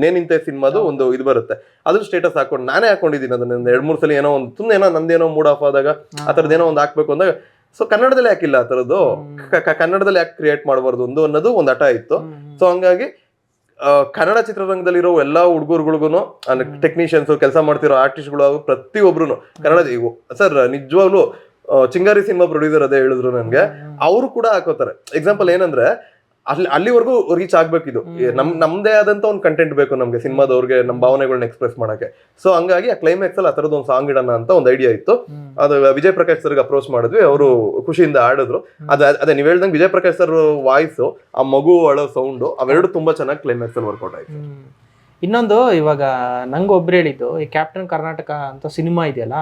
ನೇನಿಂತೆ ಸಿನಿಮಾದು ಒಂದು ಇದು ಬರುತ್ತೆ. ಅದ್ರ ಸ್ಟೇಟಸ್ ಹಾಕೊಂಡು ನಾನೇ ಹಾಕೊಂಡಿದ್ದೀನಿ ಅದನ್ನ ಎರಡ್ ಮೂರ್ ಸಲ ಏನೋ ಒಂದು ಸುಮ್ಮನೆ ಏನೋ ನಂದೇನೋ ಮೂಡ್ ಆಫ್ ಆದಾಗ ಆ ಥರದ್ದು ಏನೋ ಒಂದು ಹಾಕ್ಬೇಕು ಅಂದಾಗ ಸೊ ಕನ್ನಡದಲ್ಲಿ ಯಾಕಿಲ್ಲ ಆ ಥರದ್ದು ಕನ್ನಡದಲ್ಲಿ ಯಾಕೆ ಕ್ರಿಯೇಟ್ ಮಾಡಬಾರ್ದು ಒಂದು ಅನ್ನೋದು ಒಂದು ಹಠ ಇತ್ತು. ಸೊ ಹಂಗಾಗಿ ಕನ್ನಡ ಚಿತ್ರರಂಗದಲ್ಲಿರೋ ಎಲ್ಲಾ ಹುಡುಗರುಗಳಿಗೂ ಟೆಕ್ನಿಷಿಯನ್ಸ್ ಕೆಲಸ ಮಾಡ್ತಿರೋ ಆರ್ಟಿಸ್ಟ್ಗಳು ಪ್ರತಿಯೊಬ್ರು ಕನ್ನಡ ಸರ್ ನಿಜವಾಗ್ಲೂ ಚಿಂಗಾರಿ ಸಿನಿಮಾ ಪ್ರೊಡ್ಯೂಸರ್ ಅದೇ ಹೇಳಿದ್ರು ನನಗೆ. ಅವರು ಕೂಡ ಹಾಕೋತಾರೆ. ಎಕ್ಸಾಂಪಲ್ ಏನಂದ್ರೆ ಅಲ್ಲಿ ಅಲ್ಲಿವರೆಗೂ ರೀಚ್ ಇದು ನಮ್ ನಮ್ದೇ ಆದಂತ ಒಂದು ಕಂಟೆಂಟ್ ಬೇಕು ನಮ್ಗೆ ಸಿನಿಮಾದವ್ರಿಗೆ ನಮ್ಮ ಭಾವನೆಗಳನ್ನ ಎಕ್ಸ್ಪ್ರೆಸ್ ಮಾಡಕ್ಕೆ. ಸೊ ಹಂಗಾಗಿ ಆ ಕ್ಲೈಮ್ಯಾಕ್ಸ್ ಅಲ್ಲಿ ಆ ಥರದ್ದು ಒಂದು ಸಾಂಗ್ ಇಡೋಣ ಅಂತ ಒಂದು ಐಡಿಯಾ ಇತ್ತು. ಅದು ವಿಜಯ್ ಪ್ರಕಾಶ್ ಸರ್ಗೆ ಅಪ್ರೋಚ್ ಮಾಡಿದ್ವಿ ಅವರು ಖುಷಿಯಿಂದ ಆಡಿದ್ರು ಅದ ಅದೇ ನೀವ್ ಹೇಳ್ದಂಗೆ ವಿಜಯ್ ಪ್ರಕಾಶ್ ಸರ್ ವಾಯ್ಸ್ ಆ ಮಗು ಅಳೋ ಸೌಂಡ್ ಅವೆರಡು ತುಂಬಾ ಚೆನ್ನಾಗಿ ಕ್ಲೈಮ್ಯಾಕ್ಸ್ ಅಲ್ಲಿ ವರ್ಕೌಟ್ ಆಯ್ತು. ಇನ್ನೊಂದು ಇವಾಗ ನಂಗೆ ಒಬ್ರು ಹೇಳಿದ್ದು ಈ ಕ್ಯಾಪ್ಟನ್ ಕರ್ನಾಟಕ ಅಂತ ಸಿನಿಮಾ ಇದೆಯಲ್ಲ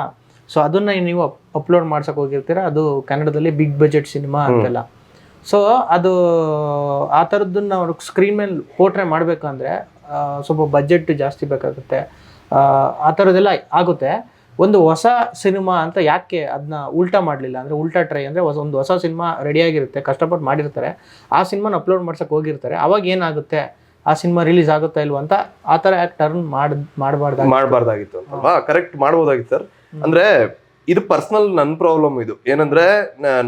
ಸೊ ಅದನ್ನ ನೀವು ಅಪ್ಲೋಡ್ ಮಾಡ್ಸಕ್ ಹೋಗಿರ್ತೀರಾ? ಅದು ಕನ್ನಡದಲ್ಲಿ ಬಿಗ್ ಬಜೆಟ್ ಸಿನಿಮಾ ಅಂತೆಲ್ಲ. ಸೊ ಅದು ಆ ಥರದ್ದನ್ನ ಅವ್ರ ಸ್ಕ್ರೀನ್ ಮೇಲೆ ಪೋಟ್ರೆ ಮಾಡಬೇಕಂದ್ರೆ ಸ್ವಲ್ಪ ಬಜೆಟ್ ಜಾಸ್ತಿ ಬೇಕಾಗುತ್ತೆ. ಆ, ಥರದ್ದೆಲ್ಲ ಆಗುತ್ತೆ. ಒಂದು ಹೊಸ ಸಿನಿಮಾ ಅಂತ ಯಾಕೆ ಅದನ್ನ ಉಲ್ಟಾ ಮಾಡಲಿಲ್ಲ? ಅಂದರೆ ಉಲ್ಟಾ ಟ್ರೈ ಅಂದರೆ ಹೊಸ ಒಂದು ಹೊಸ ಸಿನಿಮಾ ರೆಡಿಯಾಗಿರುತ್ತೆ ಕಷ್ಟಪಟ್ಟು ಮಾಡಿರ್ತಾರೆ. ಆ ಸಿನಿಮಾನ ಅಪ್ಲೋಡ್ ಮಾಡ್ಸಕ್ಕೆ ಹೋಗಿರ್ತಾರೆ. ಅವಾಗ ಏನಾಗುತ್ತೆ? ಆ ಸಿನಿಮಾ ರಿಲೀಸ್ ಆಗುತ್ತಾ ಇಲ್ವಾ ಅಂತ ಆ ಥರ ಯಾಕೆ ಟರ್ನ್ ಮಾಡಿ ಮಾಡಬಾರ್ದು ಮಾಡಬಾರ್ದಾಗಿತ್ತು ಕರೆಕ್ಟ್ ಮಾಡ್ಬೋದಾಗಿತ್ತು ಸರ್ ಅಂದ್ರೆ ಇದು ಪರ್ಸನಲ್ ನನ್ ಪ್ರಾಬ್ಲಮ್ ಇದು. ಏನಂದ್ರೆ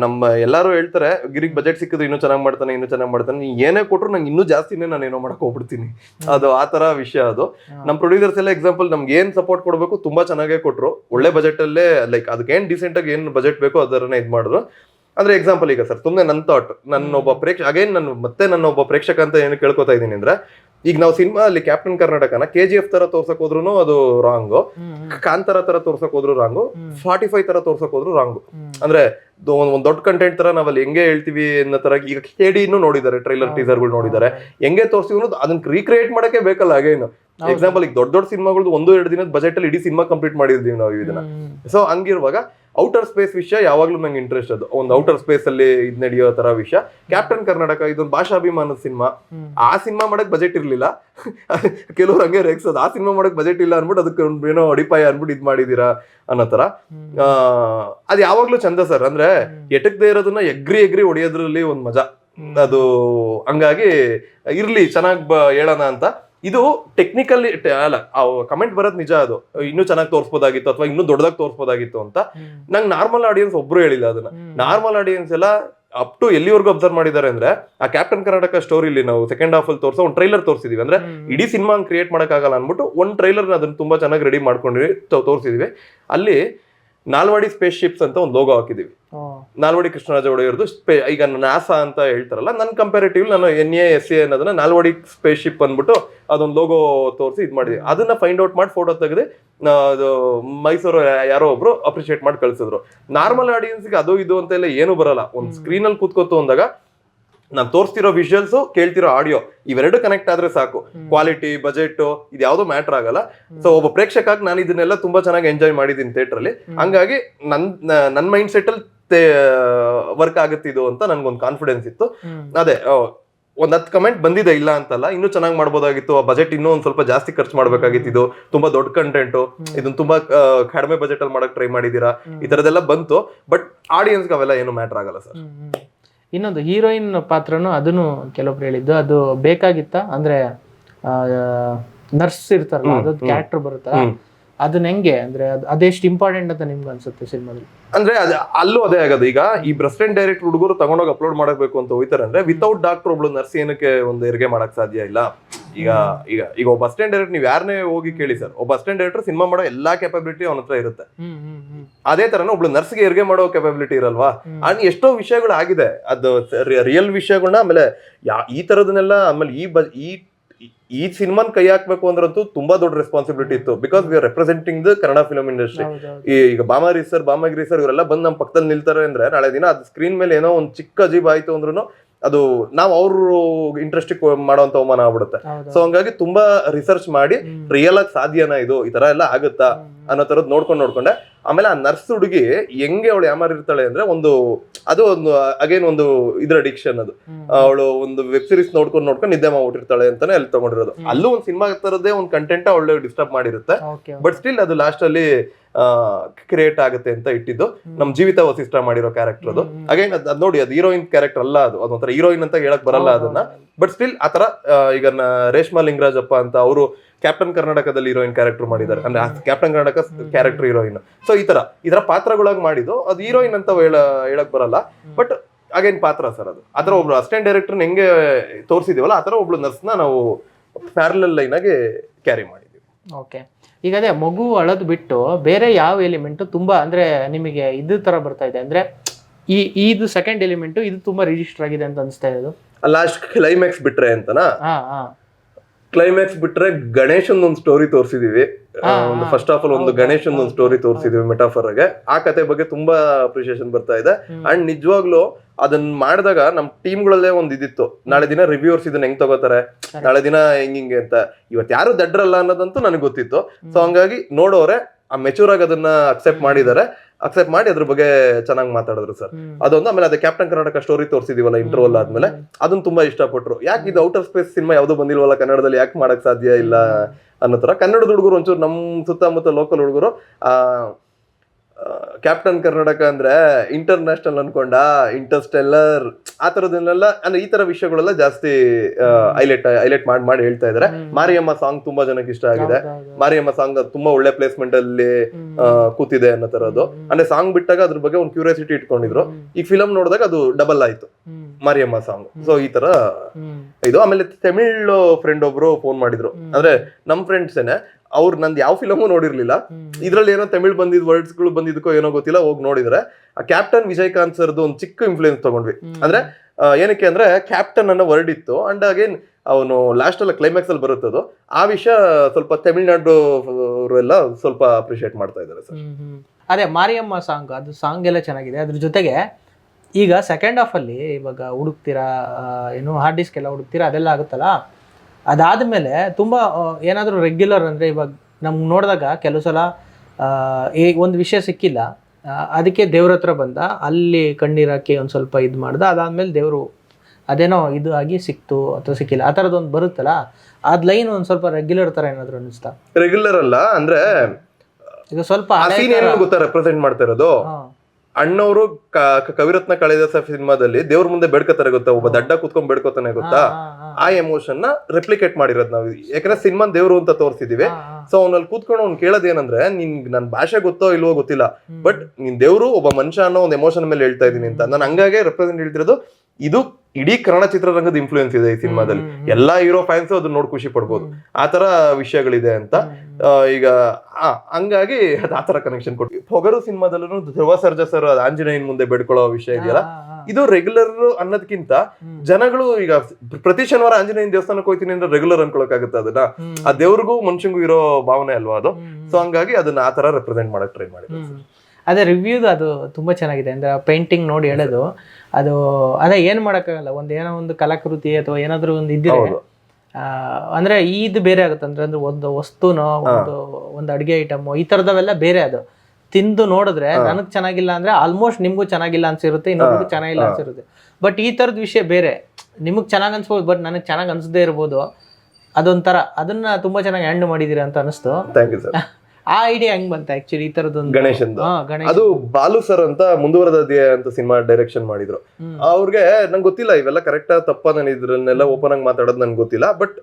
ನಮ್ಮ ಎಲ್ಲರೂ ಹೇಳ್ತಾರೆ ಗಿರಿಗ್ ಬಜೆಟ್ ಸಿಕ್ಕಿದ್ರೆ ಇನ್ನೂ ಚೆನ್ನಾಗಿ ಮಾಡ್ತಾನೆ ಇನ್ನೂ ಚೆನ್ನಾಗಿ ಮಾಡ್ತಾನೆ. ನೀ ಏನೇ ಕೊಟ್ಟರು ನಂಗೆ ಇನ್ನೂ ಜಾಸ್ತಿನೇ ನಾನು ಏನೋ ಮಾಡಕ್ ಹೋಗ್ಬಿಡ್ತೀನಿ. ಅದು ಆ ತರ ವಿಷಯ ಅದು. ನಮ್ಮ ಪ್ರೊಡ್ಯೂಸರ್ಸ್ ಎಲ್ಲ ಎಕ್ಸಾಂಪಲ್ ನಮ್ಗೆ ಏನ್ ಸಪೋರ್ಟ್ ಕೊಡಬೇಕು ತುಂಬಾ ಚೆನ್ನಾಗೇ ಕೊಟ್ರು. ಒಳ್ಳೆ ಬಜೆಟ್ ಅಲ್ಲೇ ಲೈಕ್ ಅದಕ್ಕೆ ಏನ್ ಡಿಸೆಂಟ್ ಆಗಿ ಏನ್ ಬಜೆಟ್ ಬೇಕೋ ಅದರನ್ನೇ ಇದ್ ಮಾಡಿದ್ರು. ಅಂದ್ರೆ ಎಕ್ಸಾಂಪಲ್ ಈಗ ಸರ್ ಸುಮ್ಮನೆ ನನ್ನ ಥಾಟ್ ನನ್ನ ಒಬ್ಬ ಪ್ರೇಕ್ಷಕ ಅಗೇನ್ ನಾನು ಮತ್ತೆ ನನ್ನ ಒಬ್ಬ ಪ್ರೇಕ್ಷಕ ಅಂತ ಏನು ಕೇಳ್ಕೊತಾ ಇದ್ದೀನಿ ಅಂದ್ರೆ ಈಗ ನಾವು ಸಿನಿಮಾ ಅಲ್ಲಿ ಕ್ಯಾಪ್ಟನ್ ಕರ್ನಾಟಕನ ಕೆ ಜಿ ಎಫ್ ತರ ತೋರ್ಸಕ್ ಹೋದ್ರು ಅದು ರಾಂಗು ಕಾಂತಾರ ತರ ತೋರ್ಸಕ್ ಹೋದ್ರು ರಾಂಗು ಫಾರ್ಟಿ ಫೈವ್ ತರ ತೋರ್ಸಕ್ ಹೋದ್ರು ರಾಂಗು ಅಂದ್ರೆ ಒಂದ್ ಒಂದ್ ದೊಡ್ಡ ಕಂಟೆಂಟ್ ತರ ನಾವಲ್ಲಿ ಹೆಂಗೆ ಹೇಳ್ತೀವಿ ಅನ್ನೋ ತರ ಈಗ ಕೆಡಿನೂ ನೋಡಿದ್ದಾರೆ ಟ್ರೈಲರ್ ಟೀಸರ್ಗಳು ನೋಡಿದ್ದಾರೆ. ಹೆಂಗೆ ತೋರಿಸ್ತೀವಿ ಅನ್ನೋದು ಅದನ್ನ ರೀಕ್ರಿಯೇಟ್ ಮಾಡಕ್ಕೆ ಬೇಕಲ್ಲ ಹಾಗೇನು ಎಕ್ಸಾಂಪಲ್ ಈಗ ದೊಡ್ಡ ದೊಡ್ಡ ಸಿನಿಮಾಗಳು ಒಂದು ಎರಡು ದಿನದ ಬಜೆಟ್ ಅಲ್ಲಿ ಇಡೀ ಸಿನಿಮಾ ಕಂಪ್ಲೀಟ್ ಮಾಡಿದೀವಿ ನಾವು ಇದನ್ನ ಸೊ ಹಂಗಿರುವಾಗ ಔಟರ್ ಸ್ಪೇಸ್ ವಿಷಯ ಯಾವಾಗ್ಲೂ ನಂಗೆ ಇಂಟ್ರೆಸ್ಟ್ ಅದು. ಒಂದು ಔಟರ್ ಸ್ಪೇಸ್ ಅಲ್ಲಿ ಇದ್ ನಡೆಯೋ ತರ ವಿಷಯ. ಕ್ಯಾಪ್ಟನ್ ಕರ್ನಾಟಕ ಇದೊಂದು ಭಾಷಾಭಿಮಾನದ ಸಿನಿಮಾ ಆ ಸಿನಿಮಾ ಮಾಡಕ್ ಬಜೆಟ್ ಇರ್ಲಿಲ್ಲ. ಕೆಲವ್ರು ಹಂಗೆ ರೇಗ್ಸೋದು ಆ ಸಿನಿಮಾ ಮಾಡಕ್ ಬಜೆಟ್ ಇಲ್ಲ ಅನ್ಬಿಟ್ಟು ಅದಕ್ಕೆ ಏನೋ ಅಡಿಪಾಯ ಅನ್ಬಿಟ್ಟು ಇದ್ ಮಾಡಿದೀರಾ ಅನ್ನೋ ತರ. ಆ, ಅದ್ ಯಾವಾಗ್ಲೂ ಚಂದ ಸರ್. ಅಂದ್ರೆ ಎಟಕ್ದೇ ಇರೋದನ್ನ ಎಗ್ರಿ ಎಗ್ರಿ ಹೊಡಿಯೋದ್ರಲ್ಲಿ ಒಂದ್ ಮಜಾ. ಅದು ಹಂಗಾಗಿ ಇರ್ಲಿ ಚೆನ್ನಾಗ್ ಬ- ಹೇಳೋಣ ಅಂತ. ಇದು ಟೆಕ್ನಿಕಲಿ ಅಲ್ಲ ಕಮೆಂಟ್ ಬರೋದ್ ನಿಜ ಅದು. ಇನ್ನೂ ಚೆನ್ನಾಗಿ ತೋರಿಸ್ಬೋದಾಗಿತ್ತು ಅಥವಾ ಇನ್ನೂ ದೊಡ್ಡದಾಗಿ ತೋರಿಸ್ಬೋದಾಗಿತ್ತು ಅಂತ. ನಂಗೆ ನಾರ್ಮಲ್ ಆಡಿಯನ್ಸ್ ಒಬ್ರು ಹೇಳಿಲ್ಲ ಅದನ್ನ. ನಾರ್ಮಲ್ ಆಡಿಯನ್ಸ್ ಎಲ್ಲ ಅಪ್ ಟು ಎಲ್ಲಿವರೆಗೂ ಅಬ್ಸರ್ವ್ ಮಾಡಿದ್ದಾರೆ ಅಂದ್ರೆ ಆ ಕ್ಯಾಪ್ಟನ್ ಕರ್ನಾಟಕ ಸ್ಟೋರಿಲಿ ನಾವು ಸೆಕೆಂಡ್ ಹಾಫ್ ಅಲ್ಲಿ ತೋರಿಸೋ ಒಂದು ಟ್ರೈಲರ್ ತೋರಿಸಿದೀವಿ. ಅಂದ್ರೆ ಇಡೀ ಸಿನಿಮಾ ಕ್ರಿಯೇಟ್ ಮಾಡಕ್ಕಾಗಲ್ಲ ಅನ್ಬಿಟ್ಟು ಒಂದು ಟ್ರೈಲರ್ ಅದನ್ನ ತುಂಬಾ ಚೆನ್ನಾಗಿ ರೆಡಿ ಮಾಡ್ಕೊಂಡಿವಿ ತೋರಿಸಿದೀವಿ. ಅಲ್ಲಿ ನಾಲ್ವಾಡಿ ಸ್ಪೇಸ್ ಶಿಪ್ಸ್ ಅಂತ ಒಂದು ಲೋಗೋ ಹಾಕಿದೀವಿ. ನಾಲ್ವಡಿ ಕೃಷ್ಣರಾಜ ಒಡೆಯರ್ದು ಸ್ಪೇ ಈಗ ನಾಸಾ ಅಂತ ಹೇಳ್ತಾರಲ್ಲ ನನ್ನ ಕಂಪ್ಯಾರಿಟಿವ್ ನಾನು ಎನ್ ಎ ಎಸ್ ಎ ಅನ್ನೋದನ್ನ ನಾಲ್ವಡಿ ಸ್ಪೇಸ್ ಶಿಪ್ ಅಂದ್ಬಿಟ್ಟು ಅದೊಂದು ಲೋಗೋ ತೋರಿಸಿ ಇದು ಮಾಡಿದ್ವಿ ಅದನ್ನ ಫೈಂಡ್ ಔಟ್ ಮಾಡಿ ಫೋಟೋ ತೆಗೆದು ಅದು ಮೈಸೂರು ಯಾರೋ ಒಬ್ರು ಅಪ್ರಿಶಿಯೇಟ್ ಮಾಡಿ ಕಳ್ಸಿದ್ರು. ನಾರ್ಮಲ್ ಆಡಿಯನ್ಸ್ಗೆ ಅದು ಇದು ಅಂತ ಎಲ್ಲ ಏನು ಬರಲ್ಲ. ಒಂದು ಸ್ಕ್ರೀನಲ್ಲಿ ಕೂತ್ಕೋತು ಅಂದಾಗ ನಾನು ತೋರಿಸ್ತಿರೋ ವಿಜುವಲ್ಸ್ ಕೇಳ್ತಿರೋ ಆಡಿಯೋ ಇವೆರಡು ಕನೆಕ್ಟ್ ಆದ್ರೆ ಸಾಕು. ಕ್ವಾಲಿಟಿ ಬಜೆಟ್ ಇದು ಯಾವ್ದು ಮ್ಯಾಟರ್ ಆಗಲ್ಲ. ಸೊ ಒಬ್ಬ ಪ್ರೇಕ್ಷಕಾಗಿ ನಾನು ಇದನ್ನೆಲ್ಲ ತುಂಬಾ ಚೆನ್ನಾಗಿ ಎಂಜಾಯ್ ಮಾಡಿದ್ದೀನಿ ಥಿಯೇಟರ್ ಅಲ್ಲಿ. ಹಂಗಾಗಿ ನನ್ ನ- ನನ್ ಮೈಂಡ್ ಸೆಟ್ ಅಲ್ಲಿ ವರ್ಕ್ ಆಗುತ್ತಿದ್ದು ಅಂತ ನನ್ಗೊಂದು ಕಾನ್ಫಿಡೆನ್ಸ್ ಇತ್ತು. ಅದೇ ಒಂದ್ ಹತ್ತು ಕಮೆಂಟ್ ಬಂದಿದೆ ಇಲ್ಲ ಅಂತಲ್ಲ ಇನ್ನೂ ಚೆನ್ನಾಗಿ ಮಾಡಬಹುದಾಗಿತ್ತು ಆ ಬಜೆಟ್ ಇನ್ನೂ ಒಂದ್ ಸ್ವಲ್ಪ ಜಾಸ್ತಿ ಖರ್ಚು ಮಾಡ್ಬೇಕಾಗಿತ್ತು ಇದು. ತುಂಬಾ ದೊಡ್ಡ ಕಂಟೆಂಟ್ ಇದನ್ನ ತುಂಬಾ ಕಡಿಮೆ ಬಜೆಟ್ ಅಲ್ಲಿ ಮಾಡಕ್ ಟ್ರೈ ಮಾಡಿದೀರಾ? ಈ ತರದೆಲ್ಲ ಬಂತು. ಬಟ್ ಆಡಿಯನ್ಸ್ ಅವೆಲ್ಲ ಏನು ಮ್ಯಾಟರ್ ಆಗಲ್ಲ ಸರ್. ಇನ್ನೊಂದು ಹೀರೋಯಿನ್ ಪಾತ್ರನು ಅದನ್ನು ಕೆಲವೊಬ್ರು ಹೇಳಿದ್ದು ಅದು ಬೇಕಾಗಿತ್ತ? ಅಂದ್ರೆ ನರ್ಸ್ ಇರ್ತಾರಲ್ಲ ಅದೊಂದು ಕ್ಯಾರೆಕ್ಟರ್ ಬರುತ್ತಲ್ಲ ಅದನ್ನ ಹೆಂಗೆ? ಅಂದ್ರೆ ಅದ್- ಅದೆಷ್ಟು ಇಂಪಾರ್ಟೆಂಟ್ ಅಂತ ನಿಮ್ಗೆ ಅನ್ಸುತ್ತೆ ಸಿನಿಮಾದಲ್ಲಿ? ಅಂದ್ರೆ ಅದ ಅಲ್ಲೂ ಅದೇ ಆಗೋದು. ಈಗ ಈ ಪ್ರೆಸಿಡೆಂಟ್ ಡೈರೆಕ್ಟ್ ಹುಡುಗರು ತಗೊಂಡೋಗಿ ಅಪ್ಲೋಡ್ ಮಾಡಬೇಕು ಅಂತ ಹೋಯ್ತಾರೆ ಅಂದ್ರೆ ವಿತೌಟ್ ಡಾಕ್ಟರ್ ಒಬ್ಳು ನರ್ಸ್ ಏನಕ್ಕೆ ಒಂದು ಹೆರಿಗೆ ಮಾಡಕ್ ಸಾಧ್ಯ ಇಲ್ಲ? ಈಗ ಈಗ ಈಗ ಒಬ್ಬ ಅಸ್ಟೆಂಟ್ ಡೈರೆಕ್ಟರ್ ನೀವು ಯಾರನ್ನೇ ಹೋಗಿ ಕೇಳಿ ಸರ್ ಒಬ್ಬ ಅಸ್ಟೆಂಟ್ ಡೈರೆಕ್ಟರ್ ಸಿನಿಮಾ ಮಾಡೋ ಎಲ್ಲಾ ಕೆಪಾಬಿಲಿಟಿ ಅವನ ಹತ್ರ ಇರುತ್ತೆ. ಅದೇ ತರನ ಒಬ್ಳು ನರ್ಸ್ಗೆ ಹೆರಿಗೆ ಮಾಡೋ ಕೆಪಾಬಿಲಿಟಿ ಇರಲ್ವಾ? ಅಂಡ್ ಎಷ್ಟೋ ವಿಷಯಗಳು ಆಗಿದೆ ಅದು ರಿಯಲ್ ವಿಷಯಗಳನ್ನ ಆಮೇಲೆ ಯಾ ಈ ತರದನ್ನೆಲ್ಲ ಆಮೇಲೆ ಈ ಬ ಈ ಈ- ಸಿನಿಮಾನ್ ಕೈ ಹಾಕ್ಬೇಕು ಅಂದ್ರಂತೂ ತುಂಬಾ ದೊಡ್ಡ ರೆಸ್ಪಾನ್ಸಿಬಿಲಿಟಿ ಇತ್ತು. Because we are representing the Kannada film industry ಈಗ ಬಾಮಾರಿ ಸರ್ ಬಾಮಗಿರಿ ಸರ್ ಇವರೆಲ್ಲ ಬಂದು ನಮ್ಮ ಪಕ್ಕದಲ್ಲಿ ನಿಲ್ತಾರೆ ಅಂದ್ರೆ ನಾಳೆ ದಿನ ಅದು ಸ್ಕ್ರೀನ್ ಮೇಲೆ ಏನೋ ಒಂದು ಚಿಕ್ಕ ಅಜೀಬ್ ಆಯ್ತು ಅಂದ್ರೂ ಅದು ನಾವು ಅವರು ಇಂಟ್ರೆಸ್ಟ್ ಮಾಡೋಂತ ಅವಮಾನ ಆಗ್ಬಿಡುತ್ತೆ. ಸೊ ಹಂಗಾಗಿ ತುಂಬಾ ರಿಸರ್ಚ್ ಮಾಡಿ ರಿಯಲ್ ಆಗಿ ಸಾಧ್ಯನಾ ಇದು? ಈ ತರ ಎಲ್ಲ ಆಗುತ್ತಾ? ಅನ್ನೋ ತರದ್ ನೋಡ್ಕೊಂಡು ನೋಡ್ಕೊಂಡೆ. ಆಮೇಲೆ ಆ ನರ್ಸ್ ಹುಡುಗಿ ಹೆಂಗೆ ಅವಳು ಯಾಮಾರಿರ್ತಾಳೆ ಅಂದ್ರೆ ಒಂದು ಅದು ಒಂದು ಅಗೇನ್ ಒಂದು ಇದ್ರ ಅಡಿಕ್ಷನ್ ಅದು. ಅವಳು ಒಂದು ವೆಬ್ ಸೀರೀಸ್ ನೋಡ್ಕೊಂಡು ನೋಡ್ಕೊಂಡು ನಿದ್ದೆ ಮಾಡ್ಬಿಟ್ಟಿರ್ತಾಳೆ ಅಂತಾನೆ ಅಲ್ಲಿ ತಗೊಂಡಿರೋದು. ಅಲ್ಲೂ ಒಂದು ಸಿನಿಮಾ ತರದೇ ಒಂದು ಕಂಟೆಂಟ್ ಅವಳು ಡಿಸ್ಟರ್ಬ್ ಮಾಡಿರುತ್ತೆ. ಬಟ್ ಸ್ಟಿಲ್ ಅದು ಲಾಸ್ಟ್ ಅಲ್ಲಿ ಕ್ರಿಯೇಟ್ ಆಗುತ್ತೆ ಅಂತ ಇಟ್ಟಿದ್ದು. ನಮ್ ಜೀವಿತ ವಸಿಷ್ಠ ಮಾಡಿರೋ ಕ್ಯಾರೆಕ್ಟರ್ ಅದು. ಅಗೈನ್ ಅದ್ ನೋಡಿ ಅದು ಹೀರೋಯಿನ್ ಕ್ಯಾರೆಕ್ಟರ್ ಅಲ್ಲ ಅದು. ಅದೊಂಥರ ಹೀರೋಯಿನ್ ಅಂತ ಹೇಳಕ್ ಬರಲ್ಲ ಅದನ್ನ. ಬಟ್ ಸ್ಟಿಲ್ ಆತರ ಈಗ ರೇಷ್ಮಾ ಲಿಂಗರಾಜಪ್ಪ ಅಂತ ಅವರು ಕ್ಯಾಪ್ಟನ್ ಕರ್ನಾಟಕದಲ್ಲಿ ಹೀರೋಯಿನ್ ಕ್ಯಾರೆಕ್ಟರ್ ಮಾಡಿದ್ದಾರೆ. ಅಂದ್ರೆ captain Karnataka character heroine so ಈ ತರ ಇದರ ತರ ಪಾತ್ರಗಳಾಗಿ ಮಾಡಿದ್ದು ಅದು ಹೀರೋಯಿನ್ ಅಂತ ಹೇಳ ಹೇಳಕ್ ಬರಲ್ಲ. ಬಟ್ ಅಗೇನ್ ಪಾತ್ರ ಸರ್ ಅದು. ಅದರ ಒಬ್ರು ಅಸಿಸ್ಟೆಂಟ್ ಡೈರೆಕ್ಟರ್ ಹೆಂಗೆ ತೋರಿಸಿದೀವಲ್ಲ ಆತರ ಒಬ್ಳು ನರ್ಸ್ನ ನಾವು ಪ್ಯಾರಲಲ್ ಲೈನ್ ಆಗಿ ಕ್ಯಾರಿ ಮಾಡಿದೀವಿ. ಓಕೆ ಈಗ ಅದೇ ಮಗು ಅಳದ್ ಬಿಟ್ಟು ಬೇರೆ ಯಾವ ಎಲಿಮೆಂಟ್ ತುಂಬಾ ಅಂದ್ರೆ ನಿಮಗೆ ಇದು ತರ ಬರ್ತಾ ಇದೆ ಅಂದ್ರೆ ಈ ಇದು ಸೆಕೆಂಡ್ ಎಲಿಮೆಂಟ್ ಇದು ತುಂಬಾ ರಿಜಿಸ್ಟರ್ ಆಗಿದೆ ಅಂತ ಅನಿಸ್ತಾ ಇದೆ ಲಾಸ್ಟ್ ಕ್ಲೈಮ್ಯಾಕ್ಸ್ ಬಿಟ್ರೆ ಅಂತನಾ? ಹಾ ಹಾ. ಕ್ಲೈಮ್ಯಾಕ್ಸ್ ಬಿಟ್ರೆ ಗಣೇಶನ್ ಒಂದು ಸ್ಟೋರಿ ತೋರಿಸಿದೀವಿ. ಒಂದು ಫಸ್ಟ್ ಆಫ್ ಆಲ್ ಒಂದು ಗಣೇಶನ್ ಒಂದು ಸ್ಟೋರಿ ತೋರಿಸಿದೀವಿ ಮೆಟಾಫರ್ಗೆ ಆ ಕತೆ ಬಗ್ಗೆ ತುಂಬಾ ಅಪ್ರಿಸಿಯೇಷನ್ ಬರ್ತಾ ಇದೆ. ಅಂಡ್ ನಿಜವಾಗ್ಲೂ ಅದನ್ನ ಮಾಡಿದಾಗ ನಮ್ ಟೀಮ್ಗಳಲ್ಲೇ ಒಂದ್ ಇದಿತ್ತು. ನಾಳೆ ದಿನ ರಿವ್ಯೂರ್ಸ್ ಇದನ್ನ ಹೆಂಗ್ ತಗೋತಾರೆ? ನಾಳೆ ದಿನ ಹೆಂಗ್ ಹಿಂಗೆ ಅಂತ. ಇವತ್ ಯಾರು ದಡ್ರಲ್ಲ ಅನ್ನೋದಂತೂ ನನಗೆ ಗೊತ್ತಿತ್ತು. ಸೊ ಹಂಗಾಗಿ ನೋಡೋರೆ ಆ ಮೆಚೂರ್ ಆಗಿ ಅದನ್ನ ಅಕ್ಸೆಪ್ಟ್ ಮಾಡಿದ್ದಾರೆ ಅಕ್ಸೆಪ್ಟ್ ಮಾಡಿ ಅದ್ರ ಬಗ್ಗೆ ಚೆನ್ನಾಗಿ ಮಾತಾಡಿದ್ರು ಸರ್. ಅದೊಂದು ಆಮೇಲೆ ಅದೇ ಕ್ಯಾಪ್ಟನ್ ಕರ್ನಾಟಕ ಸ್ಟೋರಿ ತೋರಿಸಿದೀವಲ್ಲ ಇಂಟರ್ವಲ್ ಆದ್ಮೇಲೆ. ಅದನ್ನ ತುಂಬಾ ಇಷ್ಟಪಟ್ಟರು ಯಾಕೆ ಇದು ಔಟರ್ ಸ್ಪೇಸ್ ಸಿನಿಮಾ ಯಾವ್ದು ಬಂದಿಲ್ವಲ್ಲ ಕನ್ನಡದಲ್ಲಿ ಯಾಕೆ ಮಾಡಕ್ ಸಾಧ್ಯ ಇಲ್ಲ ಅನ್ನೋ ತರ ಕನ್ನಡದ ಹುಡುಗರು ಒಂಚೂರು ನಮ್ಮ ಸುತ್ತಮುತ್ತ ಲೋಕಲ್ ಹುಡುಗರು ಆ ಕ್ಯಾಪ್ಟನ್ ಕರ್ನಾಟಕ ಅಂದ್ರೆ ಇಂಟರ್ನ್ಯಾಷನಲ್ ಅನ್ಕೊಂಡ ಇಂಟರ್ಸ್ಟೆಲ್ಲರ್ ಆ ತರದನ್ನೆಲ್ಲ ಅಂದ್ರೆ ಈ ತರ ವಿಷಯಗಳೆಲ್ಲ ಜಾಸ್ತಿ ಹೈಲೈಟ್ ಹೈಲೈಟ್ ಮಾಡಿ ಮಾಡಿ ಹೇಳ್ತಾ ಇದಾರೆ. ಮಾರಿಯಮ್ಮ ಸಾಂಗ್ ತುಂಬಾ ಜನಕ್ಕೆ ಇಷ್ಟ ಆಗಿದೆ. ಮಾರಿಯಮ್ಮ ಸಾಂಗ್ ತುಂಬಾ ಒಳ್ಳೆ ಪ್ಲೇಸ್ಮೆಂಟ್ ಅಲ್ಲಿ ಕೂತಿದೆ ಅನ್ನೋ ತರದ್ದು. ಅಂದ್ರೆ ಸಾಂಗ್ ಬಿಟ್ಟಾಗ ಅದ್ರ ಬಗ್ಗೆ ಒಂದು ಕ್ಯೂರಿಯಾಸಿಟಿ ಇಟ್ಕೊಂಡಿದ್ರು. ಈ ಫಿಲಂ ನೋಡಿದಾಗ ಅದು ಡಬಲ್ ಆಯ್ತು. ಮಾರಿಯಮ್ಮ ಸಾಂಗ್ ಸೊ ಈ ತರ ಇದು. ಆಮೇಲೆ ತಮಿಳ್ ಫ್ರೆಂಡ್ ಒಬ್ರು ಫೋನ್ ಮಾಡಿದ್ರು. ಅಂದ್ರೆ ನಮ್ ಫ್ರೆಂಡ್ಸ್ ಏನೇ ಅವ್ರು ನಂದು ಯಾವ ಫಿಲಮು ನೋಡಿರ್ಲಿಲ್ಲ. ಇದ್ರಲ್ಲಿ ಏನೋ ತಮಿಳ್ ಬಂದಿದ್ ವರ್ಡ್ಸ್ಗಳು ಬಂದಿದ್ಕೋ ಏನೋ ಗೊತ್ತಿಲ್ಲ ಹೋಗಿ ನೋಡಿದ್ರೆ ಆ ಕ್ಯಾಪ್ಟನ್ ವಿಜಯಕಾಂತ್ ಸರ್ದು ಒಂದು ಚಿಕ್ಕ ಇನ್ಫ್ಲುಯೆನ್ಸ್ ತಗೊಂಡ್ವಿ. ಅಂದ್ರೆ ಏನಕ್ಕೆ ಅಂದ್ರೆ ಕ್ಯಾಪ್ಟನ್ ಅನ್ನೋ ವರ್ಡ್ ಇತ್ತು. ಅಂಡ್ ಅಗೇನ್ ಅವನು ಲಾಸ್ಟ್ ಅಲ್ಲ ಕ್ಲೈಮ್ಯಾಕ್ಸ್ ಅಲ್ಲಿ ಬರುತ್ತದು. ಆ ವಿಷಯ ಸ್ವಲ್ಪ ತಮಿಳ್ನಾಡು ಎಲ್ಲ ಸ್ವಲ್ಪ ಅಪ್ರಿಶಿಯೇಟ್ ಮಾಡ್ತಾ ಇದ್ದಾರೆ ಸರ್. ಅದೇ ಮಾರಿಯಮ್ಮ ಸಾಂಗ್ ಅದು ಸಾಂಗ್ ಎಲ್ಲ ಚೆನ್ನಾಗಿದೆ. ಅದ್ರ ಜೊತೆಗೆ ಈಗ ಸೆಕೆಂಡ್ ಹಾಫಲ್ಲಿ ಅಲ್ಲಿ ಇವಾಗ ಹುಡುಕ್ತೀರಾ ಏನು ಹಾರ್ಡ್ ಡಿಸ್ಕ್ ಎಲ್ಲ ಹುಡುಕ್ತೀರಾ ಅದೆಲ್ಲ ಆಗುತ್ತಲ್ಲ? ಅದಾದಮೇಲೆ ತುಂಬಾ ತುಂಬ ಏನಾದ್ರೂ ರೆಗ್ಯುಲರ್ ಅಂದರೆ ಇವಾಗ ನಮ್ಗೆ ನೋಡಿದಾಗ ಕೆಲವು ಸಲ ಈ ಒಂದು ವಿಷಯ ಸಿಕ್ಕಿಲ್ಲ. ಅದಕ್ಕೆ ದೇವ್ರ ಹತ್ರ ಬಂದ ಅಲ್ಲಿ ಕಣ್ಣೀರಾಕಿ ಒಂದು ಸ್ವಲ್ಪ ಇದು ಮಾಡ್ದ ಅದಾದಮೇಲೆ ದೇವರು ಅದೇನೋ ಇದು ಆಗಿ ಸಿಕ್ತು ಅಥವಾ ಸಿಕ್ಕಿಲ್ಲ. ಆ ಥರದ್ದೊಂದು ಬರುತ್ತಲ್ಲ ಅದು ಲೈನ್ ಒಂದು ಸ್ವಲ್ಪ ರೆಗ್ಯುಲರ್ ಥರ ಏನಾದರೂ ಅನಿಸ್ತಾ ರೆಗ್ಯುಲರ್ ಅಲ್ಲ ಅಂದ್ರೆ ಈಗ ಸ್ವಲ್ಪ ಗೊತ್ತಾ ರೆಪ್ರೆಸೆಂಟ್ ಮಾಡ್ತಾ ಇರೋದು. ಅಣ್ಣವರು ಕವಿರತ್ನ ಕಳೆದ ಸಿನಿಮಾದಲ್ಲಿ ದೇವ್ರ ಮುಂದೆ ಬೇಡ್ಕೋತಾರೆ ಗೊತ್ತಾ? ಒಬ್ಬ ದಡ್ಡ ಕುತ್ಕೊಂಡ್ ಬೇಡ್ಕೋತಾನೆ ಗೊತ್ತಾ? ಆ ಎಮೋಷನ್ನ ರೆಪ್ಲಿಕೇಟ್ ಮಾಡಿರೋದು ನಾವು. ಯಾಕಂದ್ರೆ ಸಿನಿಮಾ ದೇವ್ರು ಅಂತ ತೋರಿಸಿದೀವಿ. ಸೊ ಅವ್ನಲ್ಲಿ ಕೂತ್ಕೊಂಡು ಅವ್ನು ಕೇಳೋದೇನಂದ್ರೆ ನಿನ್ ನನ್ ಭಾಷೆ ಗೊತ್ತೋ ಇಲ್ವೋ ಗೊತ್ತಿಲ್ಲ. ಬಟ್ ನಿನ್ ದೇವ್ರು ಒಬ್ಬ ಮನುಷ್ಯ ಅನ್ನೋ ಒಂದು ಎಮೋಷನ್ ಮೇಲೆ ಹೇಳ್ತಾ ಇದೀನಿ ಅಂತ. ನಾನು ಹಂಗಾಗಿ ರೆಪ್ರೆಸೆಂಟ್ ಹೇಳ್ತಿರೋದು ಇದು ಇಡೀ ಕನ್ನಡ ಚಿತ್ರರಂಗದ ಇನ್ಫ್ಲೂಯೆನ್ಸ್ ಇದೆ ಈ ಸಿನಿಮಾದಲ್ಲಿ. ಎಲ್ಲಾ ಹೀರೋ ಫ್ಯಾನ್ಸ್ ಅದನ್ನ ನೋಡಿ ಖುಷಿ ಪಡ್ಬೋದು. ಆ ತರ ವಿಷಯಗಳಿದೆ ಅಂತ. ಈಗ ಹಂಗಾಗಿ ಅದ್ ಆ ತರ ಕನೆಕ್ಷನ್ ಕೊಟ್ಟು ಹೊಗರು ಸಿನಿಮಾದಲ್ಲೂ ಧ್ರುವ ಸರ್ಜಾ ಸರ್ ಆಂಜನೇಯನ್ ಮುಂದೆ ಬೇಡ್ಕೊಳ್ಳೋ ವಿಷಯ ಇದೆಯಲ್ಲ. ಇದು ರೆಗ್ಯುಲರ್ ಅನ್ನೋದಕ್ಕಿಂತ ಜನಗಳು ಈಗ ಪ್ರತಿ ಶನಿವಾರ ಆಂಜನೇಯನ ದೇವಸ್ಥಾನಕ್ಕೆ ಹೋಗ್ತೀನಿ ಅಂದ್ರೆ ರೆಗ್ಯುಲರ್ ಅನ್ಕೊಳಕ್ಕಾಗುತ್ತೆ ಅದನ್ನ? ಆ ದೇವ್ರಿಗೂ ಮನುಷ್ಯಂಗೂ ಇರೋ ಭಾವನೆ ಅಲ್ವಾ ಅದು? ಸೊ ಹಂಗಾಗಿ ಅದನ್ನ ಆ ತರ ರೆಪ್ರೆಸೆಂಟ್ ಮಾಡಕ್ ಟ್ರೈ ಮಾಡಿದ್ರು. ಅದೇ ರಿವ್ಯೂದು ಅದು ತುಂಬಾ ಚೆನ್ನಾಗಿದೆ. ಅಂದ್ರೆ ಪೇಂಟಿಂಗ್ ನೋಡಿ ಹೇಳೋದು. ಅದು ಅದೇ ಏನ್ ಮಾಡಕ್ಕಾಗಲ್ಲ ಒಂದ್ ಏನೋ ಒಂದು ಕಲಾಕೃತಿ ಅಥವಾ ಏನಾದರೂ ಒಂದು ಇದ್ದಿದೆ ಅಂದ್ರೆ ಇದು ಬೇರೆ ಆಗುತ್ತೆ ಅಂದ್ರೆ ಅಂದ್ರೆ ಒಂದು ವಸ್ತುನೋ ಒಂದು ಒಂದು ಅಡಿಗೆ ಐಟಮ್ ಈ ತರದವೆಲ್ಲ ಬೇರೆ ಅದು. ತಿಂದು ನೋಡಿದ್ರೆ ನನಗ್ ಚೆನ್ನಾಗಿಲ್ಲ ಅಂದ್ರೆ ಆಲ್ಮೋಸ್ಟ್ ನಿಮ್ಗೂ ಚೆನ್ನಾಗಿಲ್ಲ ಅನ್ಸಿರುತ್ತೆ ಇನ್ನೊಬ್ರಿಗೂ ಚೆನ್ನಾಗಿಲ್ಲ ಅನ್ಸಿರುತ್ತೆ. ಬಟ್ ಈ ತರದ ವಿಷಯ ಬೇರೆ. ನಿಮಗ್ ಚೆನ್ನಾಗ್ ಅನ್ಸ್ಬೋದು ಬಟ್ ನನಗೆ ಚೆನ್ನಾಗ್ ಅನ್ಸದೇ ಇರ್ಬೋದು. ಅದೊಂಥರ ಅದನ್ನ ತುಂಬಾ ಚೆನ್ನಾಗಿ ಹ್ಯಾಂಡ್ ಮಾಡಿದೀರ ಅಂತ ಅನಿಸ್ತು. ಥ್ಯಾಂಕ್ ಯು ಸರ್ ಆ ಐಡಿಯಾ ಹೆಂಗ್ ಬಂತ ಆಕ್ಚುಲಿ ಈ ತರದೊಂದು? ಗಣೇಶಂದು. ಅದು ಬಾಲು ಸರ್ ಅಂತ ಮುಂದುವರೆದ ಅಂತ ಸಿನಿಮಾ ಡೈರೆಕ್ಷನ್ ಮಾಡಿದ್ರು. ಅವ್ರಿಗೆ ನಂಗೆ ಗೊತ್ತಿಲ್ಲ ಇವೆಲ್ಲ ಕರೆಕ್ಟ್ ತಪ್ಪ ನಾನು ಇದ್ರನ್ನೆಲ್ಲ ಓಪನ್ ಆಗಿ ಮಾತಾಡೋದು ನನ್ಗೆ ಗೊತ್ತಿಲ್ಲ. ಬಟ್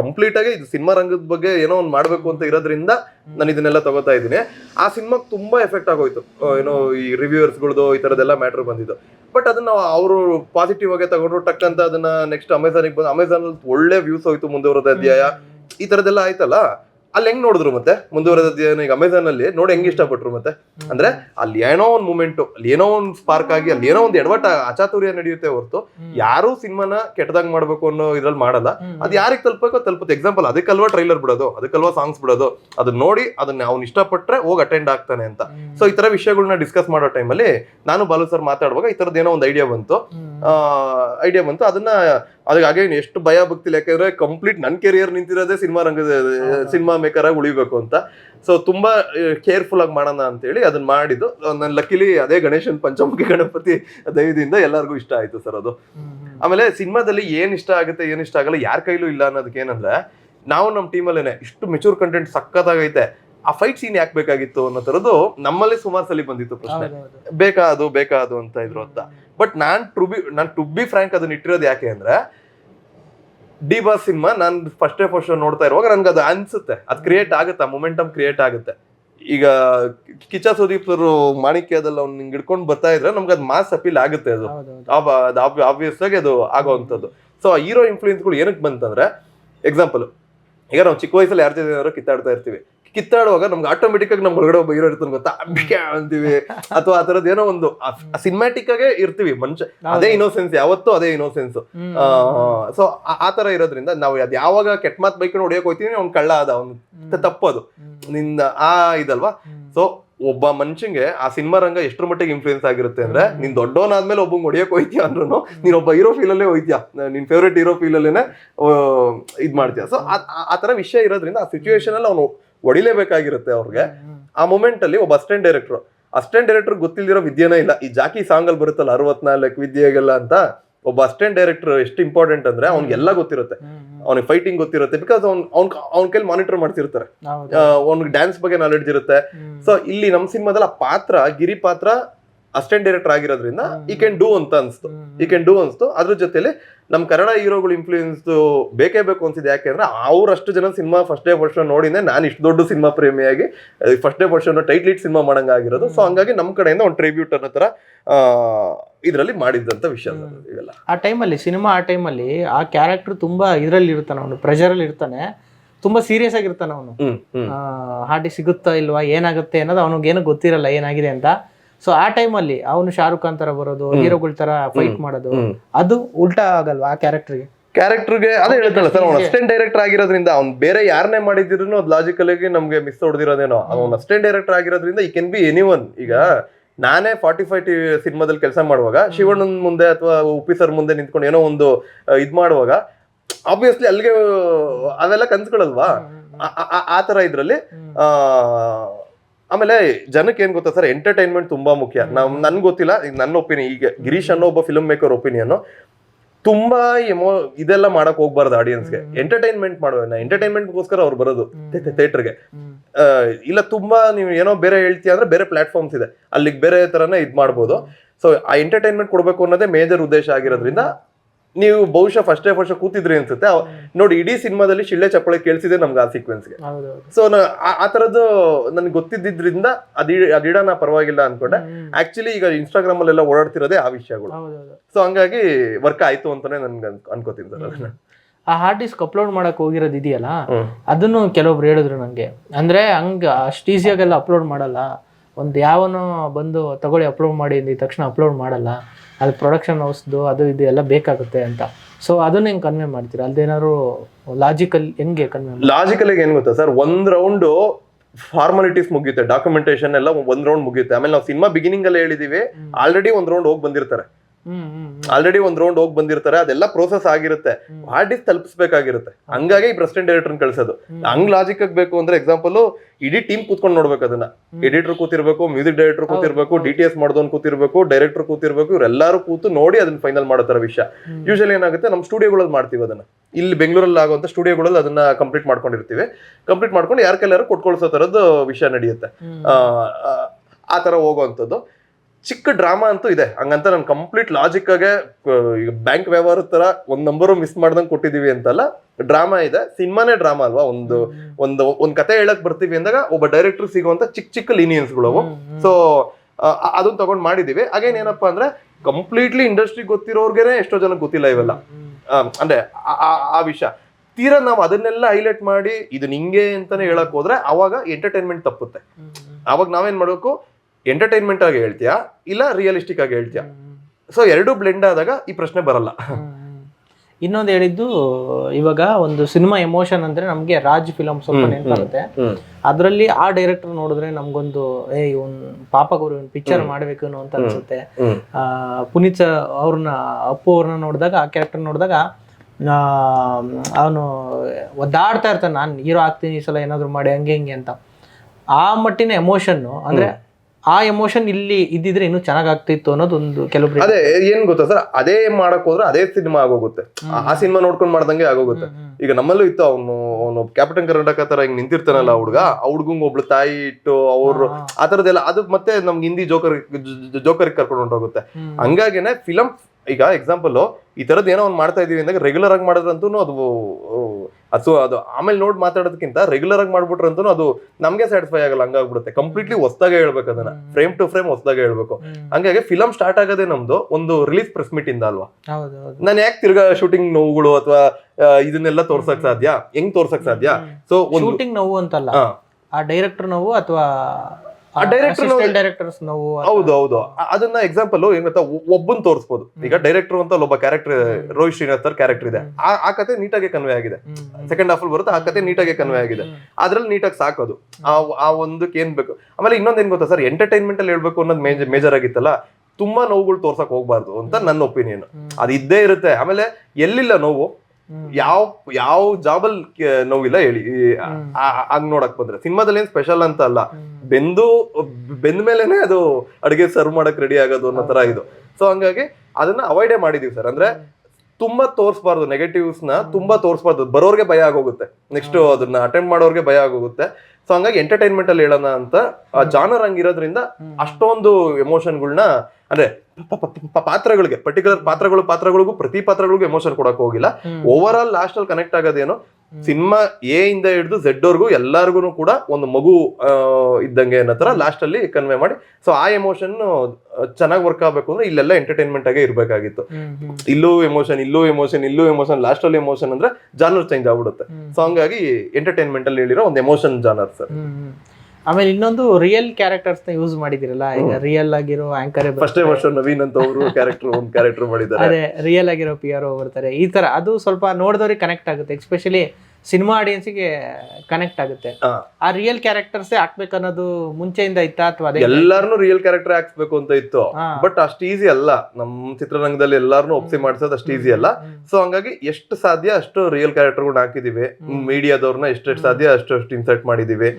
ಕಂಪ್ಲೀಟ್ ಆಗಿ ಇದು ಸಿನಿಮಾ ರಂಗದ ಬಗ್ಗೆ ಏನೋ ಒಂದು ಮಾಡ್ಬೇಕು ಅಂತ ಇರೋದ್ರಿಂದ ನಾನು ಇದನ್ನೆಲ್ಲ ತಗೋತಾ ಇದ್ದೀನಿ. ಆ ಸಿನಿಮಾಗೆ ತುಂಬಾ ಎಫೆಕ್ಟ್ ಆಗೋಯ್ತು. ಏನೋ ಈ ರಿವ್ಯೂವರ್ಸ್ಗಳ್ದು ಈ ತರದೆಲ್ಲ ಮ್ಯಾಟರ್ ಬಂದಿದ್ದು. ಬಟ್ ಅದನ್ನ ಅವರು ಪಾಸಿಟಿವ್ ಆಗಿ ತಗೊಂಡ್ರು ಟಕ್ ಅಂತ ಅದನ್ನ ನೆಕ್ಸ್ಟ್ ಅಮೆಝಾನಿಗೆ ಬಂದು ಅಮೆಝಾನ್ ಒಳ್ಳೆ ವ್ಯೂಸ್ ಹೋಯ್ತು ಮುಂದುವರೆದ ಅಧ್ಯಾಯ. ಈ ತರದೆಲ್ಲ ಆಯ್ತಲ್ಲ? ಅಲ್ಲಿ ಹೆಂಗ್ ನೋಡಿದ್ರು ಮತ್ತೆ? ಮುಂದುವರೆದ ಈಗ ಅಮೆಝಾನ್ ಅಲ್ಲಿ ನೋಡಿ ಹೆಂಗ್ ಇಷ್ಟಪಟ್ರು ಮತ್ತೆ? ಅಂದ್ರೆ ಅಲ್ಲಿ ಏನೋ ಒಂದು ಮೂಮೆಂಟ್ ಅಲ್ಲಿ ಏನೋ ಒಂದು ಸ್ಪಾರ್ಕ್ ಆಗಿ ಅಲ್ಲಿ ಏನೋ ಒಂದ್ ಎಡವಟ ಅಚಾತುರ್ಯ ನಡೆಯುತ್ತೆ ಹೊರತು ಯಾರು ಸಿನಿಮಾನ ಕೆಟ್ಟದಾಗ ಮಾಡ್ಬೇಕು ಅನ್ನೋ ಇದ್ರಲ್ಲಿ ಮಾಡಲ್ಲ. ಅದ್ ಯಾರಿಗೆ ತಲುಪಬೇಕೋ ತಲುಪುತ್ತೆ. ಎಕ್ಸಾಂಪಲ್ ಅದಕ್ಕಲ್ವಾ ಟ್ರೈಲರ್ ಬಿಡೋದು ಅದಕ್ಕಲ್ವಾ ಸಾಂಗ್ಸ್ ಬಿಡೋದು ಅದನ್ನ ನೋಡಿ ಅದನ್ನ ಅವ್ನು ಇಷ್ಟಪಟ್ರೆ ಹೋಗಿ ಅಟೆಂಡ್ ಆಗ್ತಾನೆ ಅಂತ. ಸೊ ಈ ತರ ವಿಷಯಗಳನ್ನ ಡಿಸ್ಕಸ್ ಮಾಡೋ ಟೈಮಲ್ಲಿ ನಾನು ಬಾಲು ಸರ್ ಮಾತಾಡುವಾಗ ಈ ತರದ್ ಏನೋ ಒಂದು ಐಡಿಯಾ ಬಂತು. ಐಡಿಯಾ ಬಂತು. ಅದನ್ನ ಅದಕ್ಕೆ ಹಾಗೆ ಎಷ್ಟು ಭಯ ಭಕ್ತಿಲ್ಲ ಯಾಕಂದ್ರೆ ಕಂಪ್ಲೀಟ್ ನನ್ನ ಕೆರಿಯರ್ ನಿಂತಿರೋದೇ ಸಿನಿಮಾ ರಂಗದ ಸಿನಿಮಾ ಮೇಕರ್ ಆಗಿ ಉಳಿಬೇಕು ಅಂತ. ಸೊ ತುಂಬಾ ಕೇರ್ಫುಲ್ ಆಗಿ ಮಾಡೋಣ ಅಂತ ಹೇಳಿ ಅದನ್ನ ಮಾಡಿದ್ದು. ನನ್ನ ಲಕ್ಕಿಲಿ ಅದೇ ಗಣೇಶನ್ ಪಂಚಮುಖಿ ಗಣಪತಿ ದೈವದಿಂದ ಎಲ್ಲರಿಗೂ ಇಷ್ಟ ಆಯ್ತು ಸರ್ ಅದು. ಆಮೇಲೆ ಸಿನಿಮಾದಲ್ಲಿ ಏನ್ ಇಷ್ಟ ಆಗುತ್ತೆ ಏನ್ ಇಷ್ಟ ಆಗಲ್ಲ ಯಾರ ಕೈಲೂ ಇಲ್ಲ ಅನ್ನೋದಕ್ಕೆ ಏನಂದ್ರೆ ನಾವು ನಮ್ಮ ಟೀಮಲ್ಲೇನೆ ಇಷ್ಟು ಮೆಚೂರ್ ಕಂಟೆಂಟ್ ಸಖತ್ತಾಗೈತೆ ಆ ಫೈಟ್ ಸೀನ್ ಯಾಕೆ ಬೇಕಾಗಿತ್ತು ಅನ್ನೋ ತರದ್ದು ನಮ್ಮಲ್ಲಿ ಸುಮಾರು ಸಲ ಬಂದಿತ್ತು ಪ್ರಶ್ನೆ. ಬೇಕಾ ಅದು ಬೇಕಾ ಅದು ಅಂತ ಇದ್ರು ಅಂತ ಬಟ್ ನಾನು ಟು ಬಿ ನಾನು ಟು ಬಿ ಫ್ರಾಂಕ್ ಅದನ್ನ ಇಟ್ಟಿರೋದು ಯಾಕೆ ಅಂದ್ರೆ ಡಿ ಬಾಸ್ ಸಿನಿಮಾ ನಾನು ಫಸ್ಟ್ ಫಸ್ಟ್ ನೋಡ್ತಾ ಇರುವಾಗ ನನ್ಗೆ ಅದು ಅನ್ಸುತ್ತೆ. ಅದು ಕ್ರಿಯೇಟ್ ಆಗುತ್ತೆ ಮೊಮೆಂಟಮ್ ಕ್ರಿಯೇಟ್ ಆಗುತ್ತೆ. ಈಗ ಕಿಚ್ಚ ಸುದೀಪ್ ಅವರು ಮಾಣಿಕ್ಯದಲ್ಲಿ ಅವ್ನು ಹಿಂಗೆ ಹಿಡ್ಕೊಂಡು ಬರ್ತಾ ಇದ್ರೆ ನಮ್ಗೆ ಅದು ಮಾಸ್ ಅಪೀಲ್ ಆಗುತ್ತೆ ಅದು. ಆಬ್ವಿಯಸ್ ಆಗಿ ಅದು ಆಗೋವಂಥದ್ದು. ಸೊ ಹೀರೋ ಇನ್ಫ್ಲೂಯೆನ್ಸ್ಗಳು ಏನಕ್ಕೆ ಬಂತಂದ್ರೆ ಎಕ್ಸಾಂಪಲ್ ಈಗ ನಾವು ಚಿಕ್ಕ ವಯಸ್ಸಲ್ಲಿ ಯಾರ ಜೊತೆ ಏನಾದ್ರು ಕಿತ್ತಾಡ್ತಾ ಇರ್ತೀವಿ. ಕಿತ್ತಾಡುವಾಗ ನಮ್ಗೆ ಆಟೋಮೆಟಿಕ್ ಆಗಿ ನಮ್ಗೆ ಒಳಗಡೆ ಒಬ್ಬ ಹೀರೋ ಇರ್ತಾನೆ ಗೊತ್ತಾ? ಅಂಬಿಕೆ ಅಂತೀವಿ. ಅಥವಾ ಆ ತರದ್ ಏನೋ ಒಂದು ಸಿನಿಮ್ಯಾಟಿಕ್ ಆಗೇ ಇರ್ತೀವಿ ಮನುಷ್ಯ. ಅದೇ ಇನೋಸೆನ್ಸ್ ಯಾವತ್ತೂ ಅದೇ ಇನೋಸೆನ್ಸ್ ಸೊ ಆ ತರ ಇರೋದ್ರಿಂದ ನಾವು ಅದ್ ಯಾವಾಗ ಕೆಟ್ಟ ಮಾತ್ ಬೈಕ್ ಹೊಡಿಯಕ್ ಹೋಯ್ತೀನಿ ಅವ್ನ್ ಕಳ್ಳ ಅದ ಅವ್ನು ತಪ್ಪದು ನಿಂದ ಆ ಇದಲ್ವಾ? ಸೊ ಒಬ್ಬ ಮನುಷ್ಯಂಗೆ ಆ ಸಿನಿಮಾ ರಂಗ ಎಷ್ಟ್ರ ಮಟ್ಟಿಗೆ ಇನ್ಫ್ಲೂಯೆನ್ಸ್ ಆಗಿರುತ್ತೆ ಅಂದ್ರೆ ನೀನ್ ದೊಡ್ಡವನಾದ್ಮೇಲೆ ಒಬ್ಬ ಹೊಡಿಯಕ್ ಹೋಯ್ತೀಯ ಅಂದ್ರೂ ನೀನ್ ಒಬ್ಬ ಹೀರೋ ಫೀಲ್ ಅಲ್ಲೇ ಹೋಯ್ತೀಯ? ನಿನ್ ಫೇವ್ರೆಟ್ ಹೀರೋ ಫೀಲ್ ಅಲ್ಲೇನೆ ಇದ್ ಮಾಡ್ತೀಯ? ಸೊ ಆ ತರ ವಿಷಯ ಇರೋದ್ರಿಂದ ಆ ಸಿಚುವೇಶನ್ ಅಲ್ಲಿ ಅವನು ಹೊಡಿಲೇಬೇಕಾಗಿರುತ್ತೆ ಅವ್ರಿಗೆ. ಆ ಮೂಮೆಂಟ್ ಅಲ್ಲಿ ಒಬ್ಬ ಅಸಿಸ್ಟೆಂಟ್ ಡೈರೆಕ್ಟರ್ ಅಸಿಸ್ಟೆಂಟ್ ಡೈರೆಕ್ಟರ್ ಗೊತ್ತಿಲ್ದಿರೋ ವಿದ್ಯೆನೇ ಇಲ್ಲ. ಈ ಜಾಕಿ ಸಾಂಗ್ ಅಲ್ಲಿ ಬರುತ್ತಲ್ಲ ಅರವತ್ನಾಲ್ಕು ವಿದ್ಯೆಗೆಲ್ಲ ಅಂತ ಒಬ್ಬ ಅಸಿಸ್ಟೆಂಟ್ ಡೈರೆಕ್ಟರ್ ಎಷ್ಟು ಇಂಪಾರ್ಟೆಂಟ್ ಅಂದ್ರೆ ಅವ್ನಿಗೆಲ್ಲ ಗೊತ್ತಿರುತ್ತೆ. ಅವ್ನಿಗೆ ಫೈಟಿಂಗ್ ಗೊತ್ತಿರುತ್ತೆ ಬಿಕಾಸ್ ಅವ್ನ್ ಅವ್ನ್ ಅವ್ನ ಕೈಲಿ ಮಾನಿಟರ್ ಮಾಡ್ತಿರ್ತಾರೆ ಅವ್ನಿಗೆ ಡ್ಯಾನ್ಸ್ ಬಗ್ಗೆ ನಾಲೆಡ್ಜ್ ಇರುತ್ತೆ. ಸೊ ಇಲ್ಲಿ ನಮ್ಮ ಸಿನಿಮಾದಲ್ಲಿ ಆ ಪಾತ್ರ ಗಿರಿ ಪಾತ್ರ ಅಸಿಸ್ಟೆಂಟ್ ಡೈರೆಕ್ಟರ್ ಆಗಿರೋದ್ರಿಂದ ಈ ಕ್ಯಾನ್ ಡೂ ಅಂತ ಅನ್ಸ್ತು. ಈ ಕ್ಯಾನ್ ಡೂ ಅನ್ಸ್ತು. ಅದ್ರ ಜೊತೆಲಿ ನಮ್ ಕನ್ನಡ ಹೀರೋಗಳು ಇನ್ಫ್ಲೂಯೆನ್ಸ್ ಬೇಕೇ ಬೇಕು ಅನ್ಸಿದೆ. ಯಾಕೆಂದ್ರೆ ಅವ್ರಷ್ಟು ಜನ ಸಿನಿಮಾ ಫಸ್ಟ್ ಡೇ ಫಸ್ಟ್ ನೋಡಿದ್ರೆ ನಾನು ಇಷ್ಟು ದೊಡ್ಡ ಸಿನಿಮಾ ಪ್ರೇಮಿಯಾಗಿ ಫಸ್ಟ್ ಡೇ ಫಸ್ಟ್ ಟೈಟ್ ಲೀಟ್ ಸಿನಿಮಾ ಮಾಡಂಗೆ ಆಗಿರೋದು. ಸೊ ಹಂಗಾಗಿ ನಮ್ಮ ಕಡೆಯಿಂದ ಒಂದು ಟ್ರಿಬ್ಯೂಟ್ ಅನ್ನೋ ತರ ಇದರಲ್ಲಿ ಮಾಡಿದ್ದಂತ ವಿಷಯ ಇವೆಲ್ಲ. ಆ ಟೈಮಲ್ಲಿ ಸಿನಿಮಾ ಆ ಟೈಮಲ್ಲಿ ಆ ಕ್ಯಾರೆಕ್ಟರ್ ತುಂಬಾ ಇದರಲ್ಲಿ ಇರ್ತಾನೆ ಅವನು. ಪ್ರೆಷರಲ್ಲಿ ಇರ್ತಾನೆ. ತುಂಬಾ ಸೀರಿಯಸ್ ಆಗಿರ್ತಾನೆ ಅವನು. ಹಾಡಿ ಸಿಗುತ್ತಾ ಇಲ್ವಾ ಏನಾಗುತ್ತೆ ಅನ್ನೋದು ಅವನಿಗೆ ಏನು ಗೊತ್ತಿರಲ್ಲ ಏನಾಗಿದೆ ಅಂತ. ಸೊ ಆ ಟೈಮಲ್ಲಿ ಅವನು ಶಾರುಖ್ ಖಾನ್ ತರ ಬರೋದು ಹೀರೋಗಳ ತರ ಫೈಟ್ ಮಾಡೋದು ಅದು ಉಲ್ಟಾ ಆಗಲ್ವಾ ಆ ಕ್ಯಾರೆಕ್ಟರ್ಗೆ ಕ್ಯಾರೆಕ್ಟರ್ಗೆ ಅದೇ ಹೇಳ್ತಲ್ಲ ಸರ್ ಅವ್ನು ಅಸಿಸ್ಟೆಂಟ್ ಡೈರೆಕ್ಟರ್ ಆಗಿರೋದ್ರಿಂದ ಅವ್ನು ಬೇರೆ ಯಾರನ್ನೇ ಮಾಡಿದ್ರು ಅದು ಲಾಜಿಕಲ್ ಆಗಿ ನಮ್ಗೆ ಮಿಸ್ ಹೊಡೆದಿರೋದೇನೋ. ಅವ್ನು ಅಸಿಸ್ಟೆಂಟ್ ಡೈರೆಕ್ಟರ್ ಆಗಿರೋದ್ರಿಂದ ಈ ಕೆನ್ ಬಿ ಎನಿ ಒನ್ ಈಗ ನಾನೇ ಫಾರ್ಟಿ ಫೈವ್ ಟಿ ಸಿನಿಮಾದಲ್ಲಿ ಕೆಲಸ ಮಾಡುವಾಗ ಶಿವಣ್ಣನ ಮುಂದೆ ಅಥವಾ ಉಪ್ಪಿ ಸರ್ ಮುಂದೆ ನಿಂತ್ಕೊಂಡು ಏನೋ ಒಂದು ಇದ್ ಮಾಡುವಾಗ ಆಬ್ವಿಯಸ್ಲಿ ಅಲ್ಲಿಗೆ ಅವೆಲ್ಲ ಕನ್ಸ್ಕೊಳಲ್ವಾ ಆ- ತರ ಇದ್ರಲ್ಲಿ ಆ, ಆಮೇಲೆ ಜನಕ್ಕೆ ಏನ್ ಗೊತ್ತಾ ಸರ್ ಎಂಟರ್ಟೈನ್ಮೆಂಟ್ ತುಂಬಾ ಮುಖ್ಯ. ನಮ್ ನನ್ ಗೊತ್ತಿಲ್ಲ ಈಗ ನನ್ನ ಒಪಿನಿಯನ್ ಈಗ ಗಿರೀಶ್ ಅನ್ನೋ ಒಬ್ಬ ಫಿಲ್ಮ್ ಮೇಕರ್ ಒಪಿನಿಯನ್ ತುಂಬಾ ಎಮೋ ಇದೆಲ್ಲ ಮಾಡಕ್ ಹೋಗ್ಬಾರ್ದು ಆಡಿಯನ್ಸ್ಗೆ ಎಂಟರ್ಟೈನ್ಮೆಂಟ್ ಮಾಡುವ ಎಂಟರ್ಟೈನ್ಮೆಂಟ್ಗೋಸ್ಕರ ಅವ್ರು ಬರೋದು ಥಿಯೇಟರ್ಗೆ ಇಲ್ಲ ತುಂಬಾ ನೀವು ಏನೋ ಬೇರೆ ಹೇಳ್ತೀಯ ಅಂದ್ರೆ ಬೇರೆ ಪ್ಲಾಟ್ಫಾರ್ಮ್ಸ್ ಇದೆ. ಅಲ್ಲಿಗೆ ಬೇರೆ ತರನೇ ಇದ್ ಮಾಡ್ಬೋದು. ಸೊ ಆ ಎಂಟರ್ಟೈನ್ಮೆಂಟ್ ಕೊಡ್ಬೇಕು ಅನ್ನೋದೇ ಮೇಜರ್ ಉದ್ದೇಶ ಆಗಿರೋದ್ರಿಂದ ನೀವು ಬಹುಶಃ ಫಸ್ಟ್ ಡೇ ಫಸ್ಟ್ ಕೂತಿದ್ರಿ ಅನ್ಸುತ್ತೆ. ನೋಡಿ ಇಡೀ ಸಿನಿಮಾದಲ್ಲಿ ಶಿಳ್ಳೆ ಚಪ್ಪಳೆ ಕೇಳಿಸಿದೆ ನಮ್ಗೆ ಆ ಸೀಕ್ವೆನ್ಸ್ಗೆ ಸೊ ಆ ತರದ್ದು ನನ್ಗೆ ಗೊತ್ತಿದ್ದಿದ್ರಿಂದ ಅದಿ ನಾ ಪರವಾಗಿಲ್ಲ ಅನ್ಕೊಂಡೆ. ಆಕ್ಚುಲಿ ಈಗ ಇನ್ಸ್ಟಾಗ್ರಾಮ್ ಅಲ್ಲೆಲ್ಲ ಓಡಾಡ್ತಿರೋದೇ ಆ ವಿಷಯಗಳು. ಸೊ ಹಂಗಾಗಿ ವರ್ಕ್ ಆಯ್ತು ಅಂತಾನೆ ನನ್ಗೆ ಅನ್- ಅನ್ಕೋತೀನಿ ಸರ್ ಅದನ್ನ. ಆ ಹಾರ್ಡ್ ಡಿಸ್ಕ್ ಅಪ್ಲೋಡ್ ಮಾಡಕ್ ಹೋಗಿರೋದು ಇದೆಯಲ್ಲ. ಅದನ್ನು ಕೆಲವೊಬ್ರು ಹೇಳಿದ್ರು ನಂಗೆ. ಅಂದ್ರೆ ಹಂಗ ಅಷ್ಟು ಈಸಿಯಾಗೆಲ್ಲ ಅಪ್ಲೋಡ್ ಮಾಡಲ್ಲ. ಒಂದು ಯಾವನೋ ಬಂದು ತಗೊಳ್ಳಿ ಅಪ್ಲೋಡ್ ಮಾಡಿ ಅಂದಿದ ತಕ್ಷಣ ಅಪ್ಲೋಡ್ ಮಾಡಲ್ಲ. ಅದು ಪ್ರೊಡಕ್ಷನ್ ಹೌಸ್ದು ಅದು ಇದು ಎಲ್ಲ ಬೇಕಾಗುತ್ತೆ ಅಂತ. ಸೊ ಅದನ್ನ ಹೆಂಗ್ ಕನ್ವೆ ಮಾಡ್ತೀರಾ? ಅಲ್ದೇನಾದ್ರು ಲಾಜಿಕಲ್ ಹೆಂಗೆ ಕನ್ವೆ ಲಾಜಿಕಲ್ ಏನ್ ಗೊತ್ತಾ? ಸರ್ ಒಂದ್ ರೌಂಡ್ ಫಾರ್ಮಾಲಿಟೀಸ್ ಮುಗಿಯುತ್ತೆ. ಡಾಕ್ಯುಮೆಂಟೇಶನ್ ಎಲ್ಲ ಒಂದ್ ರೌಂಡ್ ಮುಗಿಯುತ್ತೆ. ಆಮೇಲೆ ನಾವು ಸಿನಿಮಾ ಬಿಗಿನಿಂಗ್ ಅಲ್ಲಿ ಹೇಳಿದೀವಿ. ಆಲ್ರೆಡಿ ಒಂದ್ ರೌಂಡ್ ಹೋಗಿ ಬಂದಿರ್ತಾರೆ. ಆಲ್ರೆಡಿ ಒಂದ್ ರೌಂಡ್ ಹೋಗಿ ಬಂದಿರ್ತಾರೆ ಅದೆಲ್ಲ ಪ್ರೋಸೆಸ್ ಆಗಿರುತ್ತೆ. ಹಾರ್ಡ್ ಡಿಸ್ಕ್ ತಲುಪಿಸಬೇಕಾಗಿರುತ್ತೆ. ಹಂಗಾಗಿ ಈ ಪ್ರೆಸಿಡೆಂಟ್ ಡೈರೆಕ್ಟರ್ ಕಳ್ಸೋದು. ಹಂಗ್ ಲಾಜಿಕ್ ಬೇಕು ಅಂದ್ರೆ ಎಕ್ಸಾಂಪಲ್ ಇಡೀ ಟೀಮ್ ಕೂತ್ಕೊಂಡು ನೋಡ್ಬೇಕು ಅದನ್ನ. ಎಡಿಟರ್ ಕೂತಿರ್ಬೇಕು ಮ್ಯೂಸಿಕ್ ಡೈರೆಕ್ಟರ್ ಕೂತಿರ್ಬೇಕು ಡಿ ಟಿ ಎಸ್ ಮಾಡ್ದವ್ನು ಕೂತಿರ್ಬೇಕು ಡೈರೆಕ್ಟರ್ ಕೂತಿರ್ಬೇಕು ಇವರೆಲ್ಲರೂ ಕೂತು ನೋಡಿ ಅದನ್ನ ಫೈನಲ್ ಮಾಡೋ ವಿಷಯ. ಯೂಶಲಿ ಏನಾಗುತ್ತೆ ನಮ್ಮ ಸ್ಟುಡಿಯೋಗಳಲ್ಲಿ ಮಾಡ್ತೀವಿ ಅದನ್ನ. ಇಲ್ಲಿ ಬೆಂಗಳೂರಲ್ಲಿ ಆಗುವಂತ ಸ್ಟುಡಿಯೋಗಳಲ್ಲಿ ಅದನ್ನ ಕಂಪ್ಲೀಟ್ ಮಾಡ್ಕೊಂಡಿರ್ತೀವಿ. ಕಂಪ್ಲೀಟ್ ಮಾಡ್ಕೊಂಡು ಯಾರ ಕೈಲಾರು ಕೊಟ್ಕೊಳ್ಸೋ ತರದ್ದು ವಿಷಯ ನಡೆಯುತ್ತೆ. ಆ, ಆ, ಆ ತರ ಹೋಗುವಂಥದ್ದು. ಚಿಕ್ಕ ಡ್ರಾಮಾ ಅಂತೂ ಇದೆ. ಹಂಗಂತ ನಾನು ಕಂಪ್ಲೀಟ್ ಲಾಜಿಕ್ ಆಗಿ ಬ್ಯಾಂಕ್ ವ್ಯವಹಾರದ ತರ ಒಂದ್ ನಂಬರು ಮಿಸ್ ಮಾಡ್ದಂಗೆ ಕೊಟ್ಟಿದೀವಿ ಅಂತಲ್ಲ ಡ್ರಾಮಾ ಇದೆ. ಸಿನಿಮಾನೇ ಡ್ರಾಮಾ ಅಲ್ವಾ? ಒಂದು ಒಂದು ಒಂದ್ ಕತೆ ಹೇಳಕ್ ಬರ್ತೀವಿ ಅಂದಾಗ ಒಬ್ಬ ಡೈರೆಕ್ಟರ್ ಸಿಗುವಂತ ಚಿಕ್ಕ ಚಿಕ್ಕ ಲೀನಿಯನ್ಸ್ಗಳು ಅವು ಸೊ ಅದನ್ನ ತಗೊಂಡ್ ಮಾಡಿದೀವಿ. ಅಗೇನ್ ಏನಪ್ಪಾ ಅಂದ್ರೆ ಕಂಪ್ಲೀಟ್ಲಿ ಇಂಡಸ್ಟ್ರಿ ಗೊತ್ತಿರೋರ್ಗೆನೆ ಎಷ್ಟೋ ಜನಕ್ಕೆ ಗೊತ್ತಿಲ್ಲ ಇವೆಲ್ಲ. ಅಂದ್ರೆ ಆ- ಆ- ಆ ವಿಷಯ. ತೀರಾ ನಾವು ಅದನ್ನೆಲ್ಲ ಹೈಲೈಟ್ ಮಾಡಿ ಇದು ನಿಂಗೆ ಅಂತಾನೆ ಹೇಳಕ್ ಹೋದ್ರೆ ಅವಾಗ ಎಂಟರ್ಟೈನ್ಮೆಂಟ್ ತಪ್ಪುತ್ತೆ. ಅವಾಗ ನಾವೇನ್ ಮಾಡ್ಬೇಕು? ಎಂಟರ್ಟೈನ್ಮೆಂಟ್ ಆಗಿ ಹೇಳ್ತೀಯಾ? ಇಲ್ಲ ರಿಯಲಿಸ್ಟಿಕ್ ಆಗಿ ಹೇಳ್ತೀಯಾ? ಸೊ ಎರಡು ಬ್ಲೆಂಡ್ ಆದಾಗ ಈ ಪ್ರಶ್ನೆ ಬರಲ್ಲ. ಇನ್ನೊಂದು ಹೇಳಿದ್ದು ಇವಾಗ ಒಂದು ಸಿನಿಮಾ ಎಮೋಷನ್ ಅಂದ್ರೆ ನಮ್ಗೆ ರಾಜ್ ಫಿಲಮ್ ಸ್ವಲ್ಪ ನೆನಪಾಗುತ್ತೆ ಅದರಲ್ಲಿ ಆ ಡೈರೆಕ್ಟರ್ ನೋಡಿದ್ರೆ ನಮ್ಗೊಂದು ಏ ಇವನ್ ಪಾಪ ಗುರು ಇವನ್ ಪಿಕ್ಚರ್ ಮಾಡ್ಬೇಕು ಅನ್ನೋ ಅಂತ ಅನ್ಸುತ್ತೆ. ಆ, ಪುನೀತ್ ಅವ್ರನ್ನ ಅಪ್ಪು ಅವ್ರನ್ನ ನೋಡಿದಾಗ ಆ ಕ್ಯಾರೆಕ್ಟರ್ ನೋಡಿದಾಗ ಅವನು ಒದ್ದಾಡ್ತಾ ಇರ್ತಾನೆ ನಾನು ಹೀರೋ ಆಗ್ತೀನಿ ಈ ಸಲ ಏನಾದ್ರು ಮಾಡಿ ಹಂಗೆ ಹಿಂಗೆ ಅಂತ. ಆ ಮಟ್ಟಿನ ಎಮೋಷನ್ನು ಅಂದ್ರೆ ಆ ಎಮೋಷನ್ ಇಲ್ಲಿ ಇದ್ದಿದ್ರೆ ಇನ್ನು ಚೆನ್ನಾಗ್ ಆಗ್ತಿತ್ತು ಅನ್ನೋದು ಒಂದು ಕೆಲವೊಬ್ರು ಅದೇ ಏನ್ ಗೊತ್ತಾ ಸರ್? ಅದೇ ಮಾಡಕ್ ಹೋದ್ರೆ ಅದೇ ಸಿನಿಮಾ ಆಗೋಗುತ್ತೆ. ಆ- ಸಿನಿಮಾ ನೋಡ್ಕೊಂಡ್ ಮಾಡ್ದಂಗೆ ಆಗೋಗುತ್ತೆ. ಈಗ ನಮ್ಮಲ್ಲೂ ಇತ್ತು ಅವನು ಅವನು ಕ್ಯಾಪ್ಟನ್ ಕರ್ನಾಟಕ ತರ ಹಿಂಗ್ ನಿಂತಿರ್ತಾನಲ್ಲ ಹುಡುಗ ಆ ಹುಡುಗಂಗ್ ಒಬ್ಳು ತಾಯಿ ಇಟ್ಟು ಅವ್ರು ಆ ತರದೆಲ್ಲ ಅದು ಮತ್ತೆ ನಮ್ಗೆ ಹಿಂದಿ ಜೋಕರ್ ಜೋಕರ್ ಕರ್ಕೊಂಡು ಹೊಂಟೋಗುತ್ತೆ. ಹಂಗಾಗಿನೇ ಫಿಲಂ ಈಗ ಎಕ್ಸಾಂಪಲ್ ಈ ತರದ್ ಏನೋ ಒಂದ್ ಮಾಡ್ತಾ ಇದೀವಿ ಅಂದಾಗ ರೆಗ್ಯುಲರ್ ಆಗಿ ಮಾಡಿದ್ರಂತೂ ಅದು ಅದು ಅದು ಆಮೇಲೆ ನೋಡ್ ಮಾತಾಡೋದಕ್ಕಿಂತ ರೆಗ್ಯುಲರ್ ಆಗಿ ಮಾಡ್ಬಿಟ್ರಂತೂ ಅದು ನಮಗೆ ಸ್ಯಾಟಿಸ್ಫೈ ಆಗಲ್ಲ ಹಂಗಾಗ್ಬಿಡುತ್ತೆ. ಕಂಪ್ಲೀಟ್ಲಿ ಹೊಸದಾಗೆ ಹೇಳ್ಬೇಕು ಅದನ್ನ. ಫ್ರೇಮ್ ಟು ಫ್ರೇಮ್ ಹೊಸದಾಗೆ ಹೇಳ್ಬೇಕು. ಹಂಗಾಗಿ ಫಿಲಂ ಸ್ಟಾರ್ಟ್ ಆಗೋದೇ ನಮ್ದು ಒಂದು ರಿಲೀಸ್ ಪ್ರೆಸ್ ಮೀಟ್ ಇಂದ ಅಲ್ವಾ? ನಾನು ಯಾಕೆ ತಿರ್ಗಾ ಶೂಟಿಂಗ್ ನೋವುಗಳು ಅಥವಾ ಇದನ್ನೆಲ್ಲ ತೋರ್ಸಕ್ ಸಾಧ್ಯ? ಹೆಂಗ್ ತೋರ್ಸಕ್ ಸಾಧ್ಯ? ಸೊ ಒಂದು ಶೂಟಿಂಗ್ ನೋವು ಅಂತಲ್ಲ. ಆ ಡೈರೆಕ್ಟರ್ ನೋವು ಅಥವಾ ನೋವು- ಡೈರೆಕ್ಟರ್ಸ್ ನಾವು ಹೌದು ಹೌದು. ಅದನ್ನ ಎಕ್ಸಾಂಪಲ್ ಏನ್ ಗೊತ್ತಾ? ಒಬ್ಬನ್ ತೋರಿಸಬಹುದು ಈಗ ಡೈರೆಕ್ಟರ್ ಅಂತ ಒಬ್ಬ character Rohit Srinath sir character ಇದೆ. ಆ- ಕತೆ ನೀಟಾಗಿ ಕನ್ವೆ ಆಗಿದೆ. ಸೆಕೆಂಡ್ ಹಾಫ್ ಅಲ್ಲಿ ಬರುತ್ತೆ ಆ ಕತೆ ನೀಟಾಗಿ ಕನ್ವೆ ಆಗಿದೆ. ಅದ್ರಲ್ಲಿ ನೀಟಾಗಿ ಸಾಕೋದು. ಆ ಆ ಒಂದಕ್ಕೆ ಏನ್ ಬೇಕು? ಆಮೇಲೆ ಇನ್ನೊಂದ್ ಏನ್ ಗೊತ್ತಾ ಸರ್? ಎಂಟರ್ಟೈನ್ಮೆಂಟ್ ಅಲ್ಲಿ ಹೇಳ್ಬೇಕು ಅನ್ನೋದು ಮೇಜರ್ ಮೇಜರ್ ಆಗಿತ್ತಲ್ಲ? ತುಂಬಾ ನೋವುಗಳು ತೋರ್ಸಕ್ ಹೋಗ್ಬಾರ್ದು ಅಂತ ನನ್ನ ಒಪಿನಿಯನ್ ಅದು ಇದ್ದೇ ಇರುತ್ತೆ. ಆಮೇಲೆ ಎಲ್ಲಿಲ್ಲ ನೋವು. ಯಾವ ಯಾವ ಜಾಬಲ್ ನೋವಿಲ್ಲ ಹೇಳಿ. ಹಂಗ್ ನೋಡಕ್ ಬಂದ್ರೆ. ಸಿನಿಮಾದಲ್ಲಿ ಏನ್ ಸ್ಪೆಷಲ್ ಅಂತ ಅಲ್ಲ. ಬೆಂದು ಬೆಂದ ಮೇಲೆನೆ ಅದು ಅಡುಗೆ ಸರ್ವ್ ಮಾಡಕ್ ರೆಡಿ ಆಗೋದು ಅನ್ನೋ ತರ ಇದು. ಸೊ ಹಂಗಾಗಿ ಅದನ್ನ ಅವಾಯ್ಡೇ ಮಾಡಿದೀವಿ ಸರ್ ಅಂದ್ರೆ ತುಂಬಾ ತೋರಿಸಬಾರ್ದು ನೆಗೆಟಿವ್ಸ್ನ ತುಂಬಾ ತೋರಿಸಬಾರ್ದು. ಬರೋರ್ಗೆ ಭಯ ಆಗೋಗುತ್ತೆ. ನೆಕ್ಸ್ಟ್ ಅದನ್ನ ಅಟೆಂಡ್ ಮಾಡೋರ್ಗೆ ಭಯ ಆಗೋಗುತ್ತೆ. ಸೊ ಹಂಗಾಗಿ ಎಂಟರ್ಟೈನ್ಮೆಂಟ್ ಅಲ್ಲಿ ಹೇಳೋಣ ಅಂತ ಆ ಜಾನರ್ ಹಂಗಿರೋದ್ರಿಂದ ಅಷ್ಟೊಂದು ಎಮೋಷನ್ಗಳನ್ನ ಅಂದ್ರೆ ಪಾತ್ರಗಳಿಗೆ ಪರ್ಟಿಕ್ಯುಲರ್ ಪಾತ್ರಗಳು ಪಾತ್ರಗಳಿಗೂ ಪ್ರತಿ ಪಾತ್ರಗಳಿಗೂ ಎಮೋಷನ್ ಕೊಡಕ್ ಹೋಗಿಲ್ಲ. ಓವರ್ ಆಲ್ ಲಾಸ್ಟ್ ಅಲ್ಲಿ ಕನೆಕ್ಟ್ ಆಗೋದೇನು ಸಿನಿಮಾ ಎ ಇಂದ ಹಿಡಿದು ಝೆಡ್ ವರ್ಗೂ ಎಲ್ಲಾರ್ಗು ಕೂಡ ಒಂದು ಮಗು ಇದ್ದಂಗೆ ಅನ್ನೋ ತರ ಲಾಸ್ಟಲ್ಲಿ ಕನ್ವೆ ಮಾಡಿ. ಸೊ ಆ ಎಮೋಷನ್ ಚೆನ್ನಾಗಿ ವರ್ಕ್ ಆಗ್ಬೇಕು ಅಂದ್ರೆ ಇಲ್ಲೆಲ್ಲ ಎಂಟರ್ಟೈನ್ಮೆಂಟ್ ಆಗೇ ಇರಬೇಕಾಗಿತ್ತು. ಇಲ್ಲೂ ಎಮೋಷನ್ ಇಲ್ಲೂ ಎಮೋಷನ್ ಇಲ್ಲೂ ಎಮೋಷನ್ ಲಾಸ್ಟಲ್ಲಿ ಎಮೋಷನ್ ಅಂದ್ರೆ ಜಾನರ್ ಚೇಂಜ್ ಆಗ್ಬಿಡುತ್ತೆ. ಸೊ ಹಂಗಾಗಿ ಎಂಟರ್ಟೈನ್ಮೆಂಟ್ ಅಲ್ಲಿ ಹೇಳಿರೋ ಒಂದು ಎಮೋಷನ್ ಜಾನರ್ ಸರ್ ಆಮೇಲೆ ಇನ್ನೊಂದು ರಿಯಲ್ ಕ್ಯಾರೆಕ್ಟರ್ಸ್ನ ಯೂಸ್ ಮಾಡಿದಿರಲ್ಲ ಈಗ ರಿಯಲ್ ಆಗಿರೋ ಆಂಕರ್ ಫಸ್ಟ್ ವರ್ಷ ನವೀನ್ ಅಂತ ಅವರು ಕ್ಯಾರೆಕ್ಟರ್ ಒಂದು ಕ್ಯಾರೆಕ್ಟರ್ ಮಾಡಿದ್ದಾರೆ. ಅದೇ ರಿಯಲ್ ಆಗಿರೋ ಪಿ ಆರ್ ಬರ್ತಾರೆ. ಈ ತರ ಅದು ಸ್ವಲ್ಪ ನೋಡಿದವ್ರಿಗೆ ಕನೆಕ್ಟ್ ಆಗುತ್ತೆ ಎಸ್ಪೆಷಲಿ ಸಿನಿಮಾ ಆಡಿಯನ್ಸ್ಗೆ ಕನೆಕ್ಟ್ ಆಗುತ್ತೆ. ಆ ರಿಯಲ್ ಕ್ಯಾರೆಕ್ಟರ್ಸೇ ಹಾಕ್ಬೇಕನ್ನೋದು ಮುಂಚೆಯಿಂದ ಇತ್ತ ಅಥವಾ ಎಲ್ಲಾರನು ರಿಯಲ್ ಕ್ಯಾರೆಕ್ಟರ್ ಹಾಕ್ಸ್ಬೇಕು ಅಂತ ಇತ್ತು. ಬಟ್ ಅಷ್ಟು ಈಸಿ ಅಲ್ಲ. ನಮ್ಮ ಚಿತ್ರರಂಗದಲ್ಲಿ ಎಲ್ಲಾರನು ಒಪ್ಸಿ ಮಾಡಿಸೋದು ಅಷ್ಟು ಈಸಿ ಅಲ್ಲ. ಸೊ ಹಂಗಾಗಿ ಎಷ್ಟು ಸಾಧ್ಯ ಅಷ್ಟು ರಿಯಲ್ ಕ್ಯಾರೆಕ್ಟರ್ಗಳನ್ನ ಹಾಕಿದೀವಿ. ಮೀಡಿಯಾದವ್ರನ್ನ ಎಷ್ಟೆಷ್ಟು ಸಾಧ್ಯ ಅಷ್ಟು ಅಷ್ಟು ಇನ್ಸರ್ಟ್ ಮಾಡಿದೀವಿ.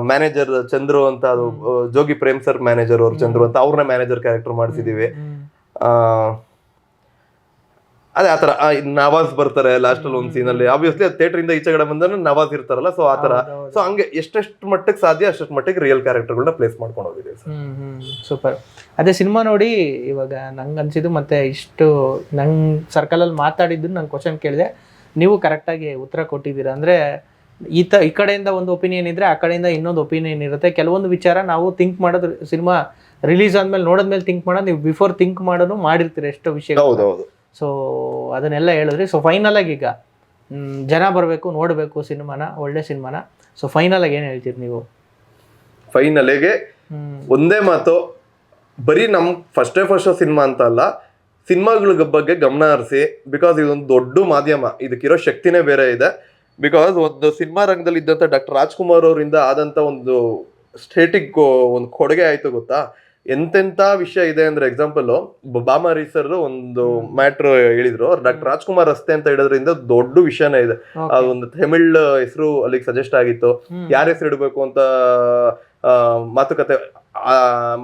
ಮ್ಯಾನೇಜರ್ ಚಂದ್ರು ಅಂತ ಅದು ಜೋಗಿ ಪ್ರೇಮ್ ಸರ್ ಮ್ಯಾನೇಜರ್ ಅವ್ರು ಚಂದ್ರು ಅಂತ ಅವ್ರನ್ನ ಮ್ಯಾನೇಜರ್ ಕ್ಯಾರೆಕ್ಟರ್ ಮಾಡಿಸಿದೀವಿ. ಆ, ಅದೇ ಆತರ ನವಾಜ್ ಬರ್ತಾರೆ ಲಾಸ್ಟ್ ಅಲ್ಲಿ ಒಂದ್ ಸೀನ್ ಅಲ್ಲಿ. ಆಬ್ವಿಯಸ್ಲಿ ಥಿಯೇಟರ್ ಇಂದ ಈಚೆಗಡೆ ಬಂದ್ರೆ ನವಾಜ್ ಇರ್ತಾರಲ್ಲ ಸೊ ಆತರ ಸೊ ಹಂಗೆ ಎಷ್ಟೆಷ್ಟು ಮಟ್ಟಕ್ಕೆ ಸಾಧ್ಯ ಅಷ್ಟು ಮಟ್ಟಿಗೆ ರಿಯಲ್ ಕ್ಯಾರೆಕ್ಟರ್ಗಳನ್ನ ಪ್ಲೇಸ್ ಮಾಡ್ಕೊಂಡು ಹೋಗಿದೆ ಸರ್. ಹ್ಮ್ ಹ್ಮ್ ಸೂಪರ್ ಅದೇ ಸಿನಿಮಾ ನೋಡಿ ಇವಾಗ ನಂಗೆ ಅನ್ಸಿದ್ದು ಮತ್ತೆ ಇಷ್ಟು ಸರ್ಕಲ್ ಅಲ್ಲಿ ಮಾತಾಡಿದ್ದು ನಂಗೆ ಕ್ವಶನ್ ಕೇಳಿದೆ. ನೀವು ಕರೆಕ್ಟಾಗಿ ಉತ್ತರ ಕೊಟ್ಟಿದ್ದೀರಾ ಅಂದ್ರೆ ಈ ತ ಈ ಕಡೆಯಿಂದ ಒಂದು ಒಪಿನಿಯನ್ ಇದ್ರೆ ಆ ಕಡೆಯಿಂದ ಇನ್ನೊಂದು ಒಪಿನಿಯನ್ ಇರುತ್ತೆ. ಕೆಲವೊಂದು ವಿಚಾರ ನಾವು ಥಿಂಕ್ ಮಾಡೋದು ಸಿನಿಮಾ ರಿಲೀಸ್ ಆದ್ಮೇಲೆ ನೋಡಿದ್ಮೇಲೆ ಥಿಂಕ್ ಮಾಡೋದು ನೀವು ಬಿಫೋರ್ ಥಿಂಕ್ ಮಾಡೋನು ಮಾಡಿರ್ತೀರಿ ಎಷ್ಟೋ ವಿಷಯ ಹೌದೌದು ಸೊ ಅದನ್ನೆಲ್ಲ ಹೇಳಿದ್ರಿ ಸೊ ಫೈನಲಾಗಿ ಈಗ ಜನ ಬರಬೇಕು ನೋಡಬೇಕು ಸಿನಿಮಾನ ಒಳ್ಳೆ ಸಿನಿಮಾನ. ಸೊ ಫೈನಲಾಗಿ ಏನು ಹೇಳ್ತೀರಿ ನೀವು? ಫೈನಲಿಗೆ ಒಂದೇ ಮಾತು ಬರೀ ನಮ್ಮ ಫಸ್ಟೇ ಫಸ್ಟ್ ಸಿನಿಮಾ ಅಂತ ಅಲ್ಲ ಸಿನಿಮಾಗಳ ಬಗ್ಗೆ ಗಮನ ಹರಿಸಿ ಬಿಕಾಸ್ ಇದೊಂದು ದೊಡ್ಡ ಮಾಧ್ಯಮ ಇದಕ್ಕಿರೋ ಶಕ್ತಿನೇ ಬೇರೆ ಇದೆ. ಬಿಕಾಸ್ ಒಂದು ಸಿನಿಮಾ ರಂಗದಲ್ಲಿ ಇದ್ದಂಥ ಡಾಕ್ಟರ್ ರಾಜ್ಕುಮಾರ್ ಅವರಿಂದ ಆದಂಥ ಒಂದು ಸ್ಟೇಟಿಗೆ ಒಂದು ಕೊಡುಗೆ ಆಯಿತು ಗೊತ್ತಾ? ಎಂತೆಂತ ವಿಷಯ ಇದೆ ಅಂದ್ರೆ ಎಕ್ಸಾಂಪಲ್ ಬಾಮಾರಿ ಸರ್ ಒಂದು ಮ್ಯಾಟ್ರ್ ಹೇಳಿದ್ರು. ಡಾಕ್ಟರ್ ರಾಜ್ಕುಮಾರ್ ರಸ್ತೆ ಅಂತ ಹೇಳೋದ್ರಿಂದ ದೊಡ್ಡ ವಿಷಯನೇ ಇದೆ. ಒಂದು ತಮಿಳ್ ಹೆಸರು ಅಲ್ಲಿಗೆ ಸಜೆಸ್ಟ್ ಆಗಿತ್ತು. ಯಾರ ಹೆಸರು ಇಡಬೇಕು ಅಂತ ಆ, ಮಾತುಕತೆ ಆ,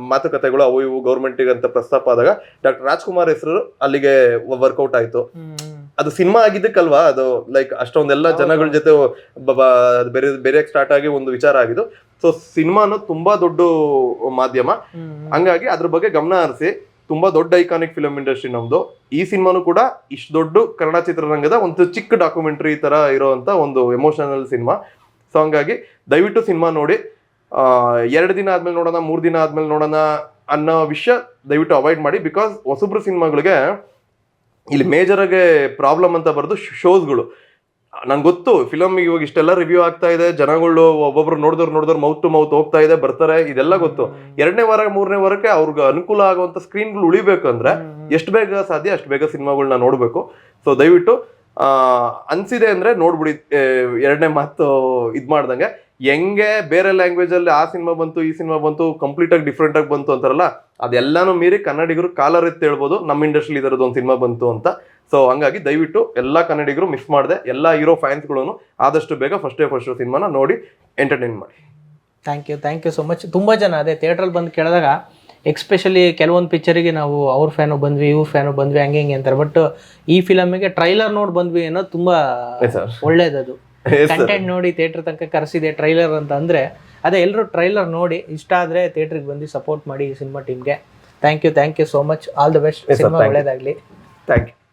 ಮಾತುಕತೆಗಳು ಅವು ಇವು ಗೌರ್ಮೆಂಟ್ ಅಂತ ಪ್ರಸ್ತಾಪ ಆದಾಗ ಡಾಕ್ಟರ್ ರಾಜ್ಕುಮಾರ್ ಹೆಸರು ಅಲ್ಲಿಗೆ ವರ್ಕೌಟ್ ಆಯ್ತು. ಅದು ಸಿನಿಮಾ ಆಗಿದ್ದಕ್ಕಲ್ವಾ? ಅದು ಲೈಕ್ ಅಷ್ಟೊಂದೆಲ್ಲ ಜನಗಳ ಜೊತೆ ಬ- ಬೇರೆ ಬೇರೆ ಸ್ಟಾರ್ಟ್ ಆಗಿ ಒಂದು ವಿಚಾರ ಆಗಿದ್ದು. ಸೊ ಸಿನಿಮಾನು ತುಂಬಾ ದೊಡ್ಡ ಮಾಧ್ಯಮ. ಹಂಗಾಗಿ ಅದ್ರ ಬಗ್ಗೆ ಗಮನ ಹರಿಸಿ ತುಂಬಾ ದೊಡ್ಡ ಐಕಾನಿಕ್ ಫಿಲಂ ಇಂಡಸ್ಟ್ರಿ ನಮ್ದು. ಈ ಸಿನಿಮಾನು ಕೂಡ ಇಷ್ಟು ದೊಡ್ಡ ಕನ್ನಡ ಚಿತ್ರರಂಗದ ಒಂದು ಚಿಕ್ಕ ಡಾಕ್ಯುಮೆಂಟ್ರಿ ತರ ಇರೋಂತ ಒಂದು ಎಮೋಷನಲ್ ಸಿನಿಮಾ. ಸೊ ಹಂಗಾಗಿ ದಯವಿಟ್ಟು ಸಿನಿಮಾ ನೋಡಿ. ಎರಡು ದಿನ ಆದ್ಮೇಲೆ ನೋಡೋಣ ಮೂರು ದಿನ ಆದ್ಮೇಲೆ ನೋಡೋಣ ಅನ್ನೋ ವಿಷಯ ದಯವಿಟ್ಟು ಅವಾಯ್ಡ್ ಮಾಡಿ ಬಿಕಾಸ್ ಹೊಸಬ್ರು ಸಿನಿಮಾಗಳಿಗೆ ಇಲ್ಲಿ ಮೇಜರ್ ಆಗಿ ಪ್ರಾಬ್ಲಮ್ ಅಂತ ಬರೆದು ಶೋಸ್ಗಳು ನಂಗೆ ಗೊತ್ತು ಫಿಲಮ್ ಇವಾಗ ಇಷ್ಟೆಲ್ಲ ರಿವ್ಯೂ ಆಗ್ತಾ ಇದೆ ಜನಗಳು ಒಬ್ಬೊಬ್ರು ನೋಡಿದ್ರು ನೋಡಿದ್ರು ಮೌತ್ ಟು ಮೌತ್ ಹೋಗ್ತಾ ಇದೆ ಬರ್ತಾರೆ ಇದೆಲ್ಲ ಗೊತ್ತು. ಎರಡನೇ ವಾರ ಮೂರನೇ ವಾರಕ್ಕೆ ಅವ್ರಿಗೆ ಅನುಕೂಲ ಆಗುವಂತ ಸ್ಕ್ರೀನ್ಗಳು ಉಳಿಬೇಕಂದ್ರೆ ಎಷ್ಟು ಬೇಗ ಸಾಧ್ಯ ಅಷ್ಟು ಬೇಗ ಸಿನಿಮಾಗಳನ್ನ ನೋಡಬೇಕು. ಸೊ ದಯವಿಟ್ಟು ಅನ್ಸಿದೆ ಅಂದ್ರೆ ನೋಡ್ಬಿಡಿ ಎರಡನೇ ಮಾತು ಇದು ಮಾಡ್ದಂಗೆ. ಹೆಂಗೆ ಬೇರೆ ಲ್ಯಾಂಗ್ವೇಜ್ ಅಲ್ಲಿ ಆ ಸಿನಿಮಾ ಬಂತು ಈ ಸಿನಿಮಾ ಬಂತು ಕಂಪ್ಲೀಟ್ ಆಗಿ ಡಿಫ್ರೆಂಟ್ ಆಗಿ ಬಂತು ಅಂತಾರಲ್ಲ ಅದೆಲ್ಲಾನು ಮೀರಿ ಕನ್ನಡಿಗರು ಕಾಲರ್ ಎತ್ತಿ ಹೇಳ್ಬೋದು ನಮ್ಮ ಇಂಡಸ್ಟ್ರಿಲಿ ಇದರದ್ದು ಒಂದು ಸಿನಿಮಾ ಬಂತು ಅಂತ. ಸೊ ಹಂಗಾಗಿ ದಯವಿಟ್ಟು ಎಲ್ಲ ಕನ್ನಡಿಗರು ಮಿಸ್ ಮಾಡಿದೆ ಎಲ್ಲ ಹೀರೋ ಫ್ಯಾನ್ಸ್ಗಳನ್ನು ಆದಷ್ಟು ಬೇಗ ಫಸ್ಟ್ ಡೇ ಫಸ್ಟ್ ಸಿನಿಮಾನ ನೋಡಿ ಎಂಟರ್ಟೈನ್ ಮಾಡಿ. Thank you thank you so much ತುಂಬ ಜನ ಅದೇ ಥಿಯೇಟ್ರಲ್ಲಿ ಬಂದು ಕೇಳಿದಾಗ ಎಕ್ಸ್ಪೆಷಲಿ ಕೆಲವೊಂದು ಪಿಕ್ಚರಿಗೆ ನಾವು ಅವ್ರ ಫ್ಯಾನು ಬಂದ್ವಿ ಇವ್ರ ಫ್ಯಾನು ಬಂದ್ವಿ ಹಂಗೆ ಹಿಂಗೆ ಅಂತಾರೆ. ಬಟ್ ಈ ಫಿಲಮಿಗೆ ಟ್ರೈಲರ್ ನೋಡಿ ಬಂದ್ವಿ ಅನ್ನೋದು ತುಂಬ ಸರ್ ಒಳ್ಳೇದದು. ಕಂಟೆಂಟ್ ನೋಡಿ ಥಿಯೇಟರ್ ತನಕ ಕರೆಸಿದೆ ಟ್ರೈಲರ್ ಅಂತ ಅಂದರೆ ಅದೇ ಎಲ್ಲರೂ ಟ್ರೈಲರ್ ನೋಡಿ ಇಷ್ಟ ಆದರೆ ಥಿಯೇಟ್ರಿಗೆ ಬಂದು ಸಪೋರ್ಟ್ ಮಾಡಿ ಈ ಸಿನಿಮಾ ಟೀಮ್ಗೆ thank you thank you so much all the best cinema ಒಳ್ಳೇದಾಗಲಿ. Thank you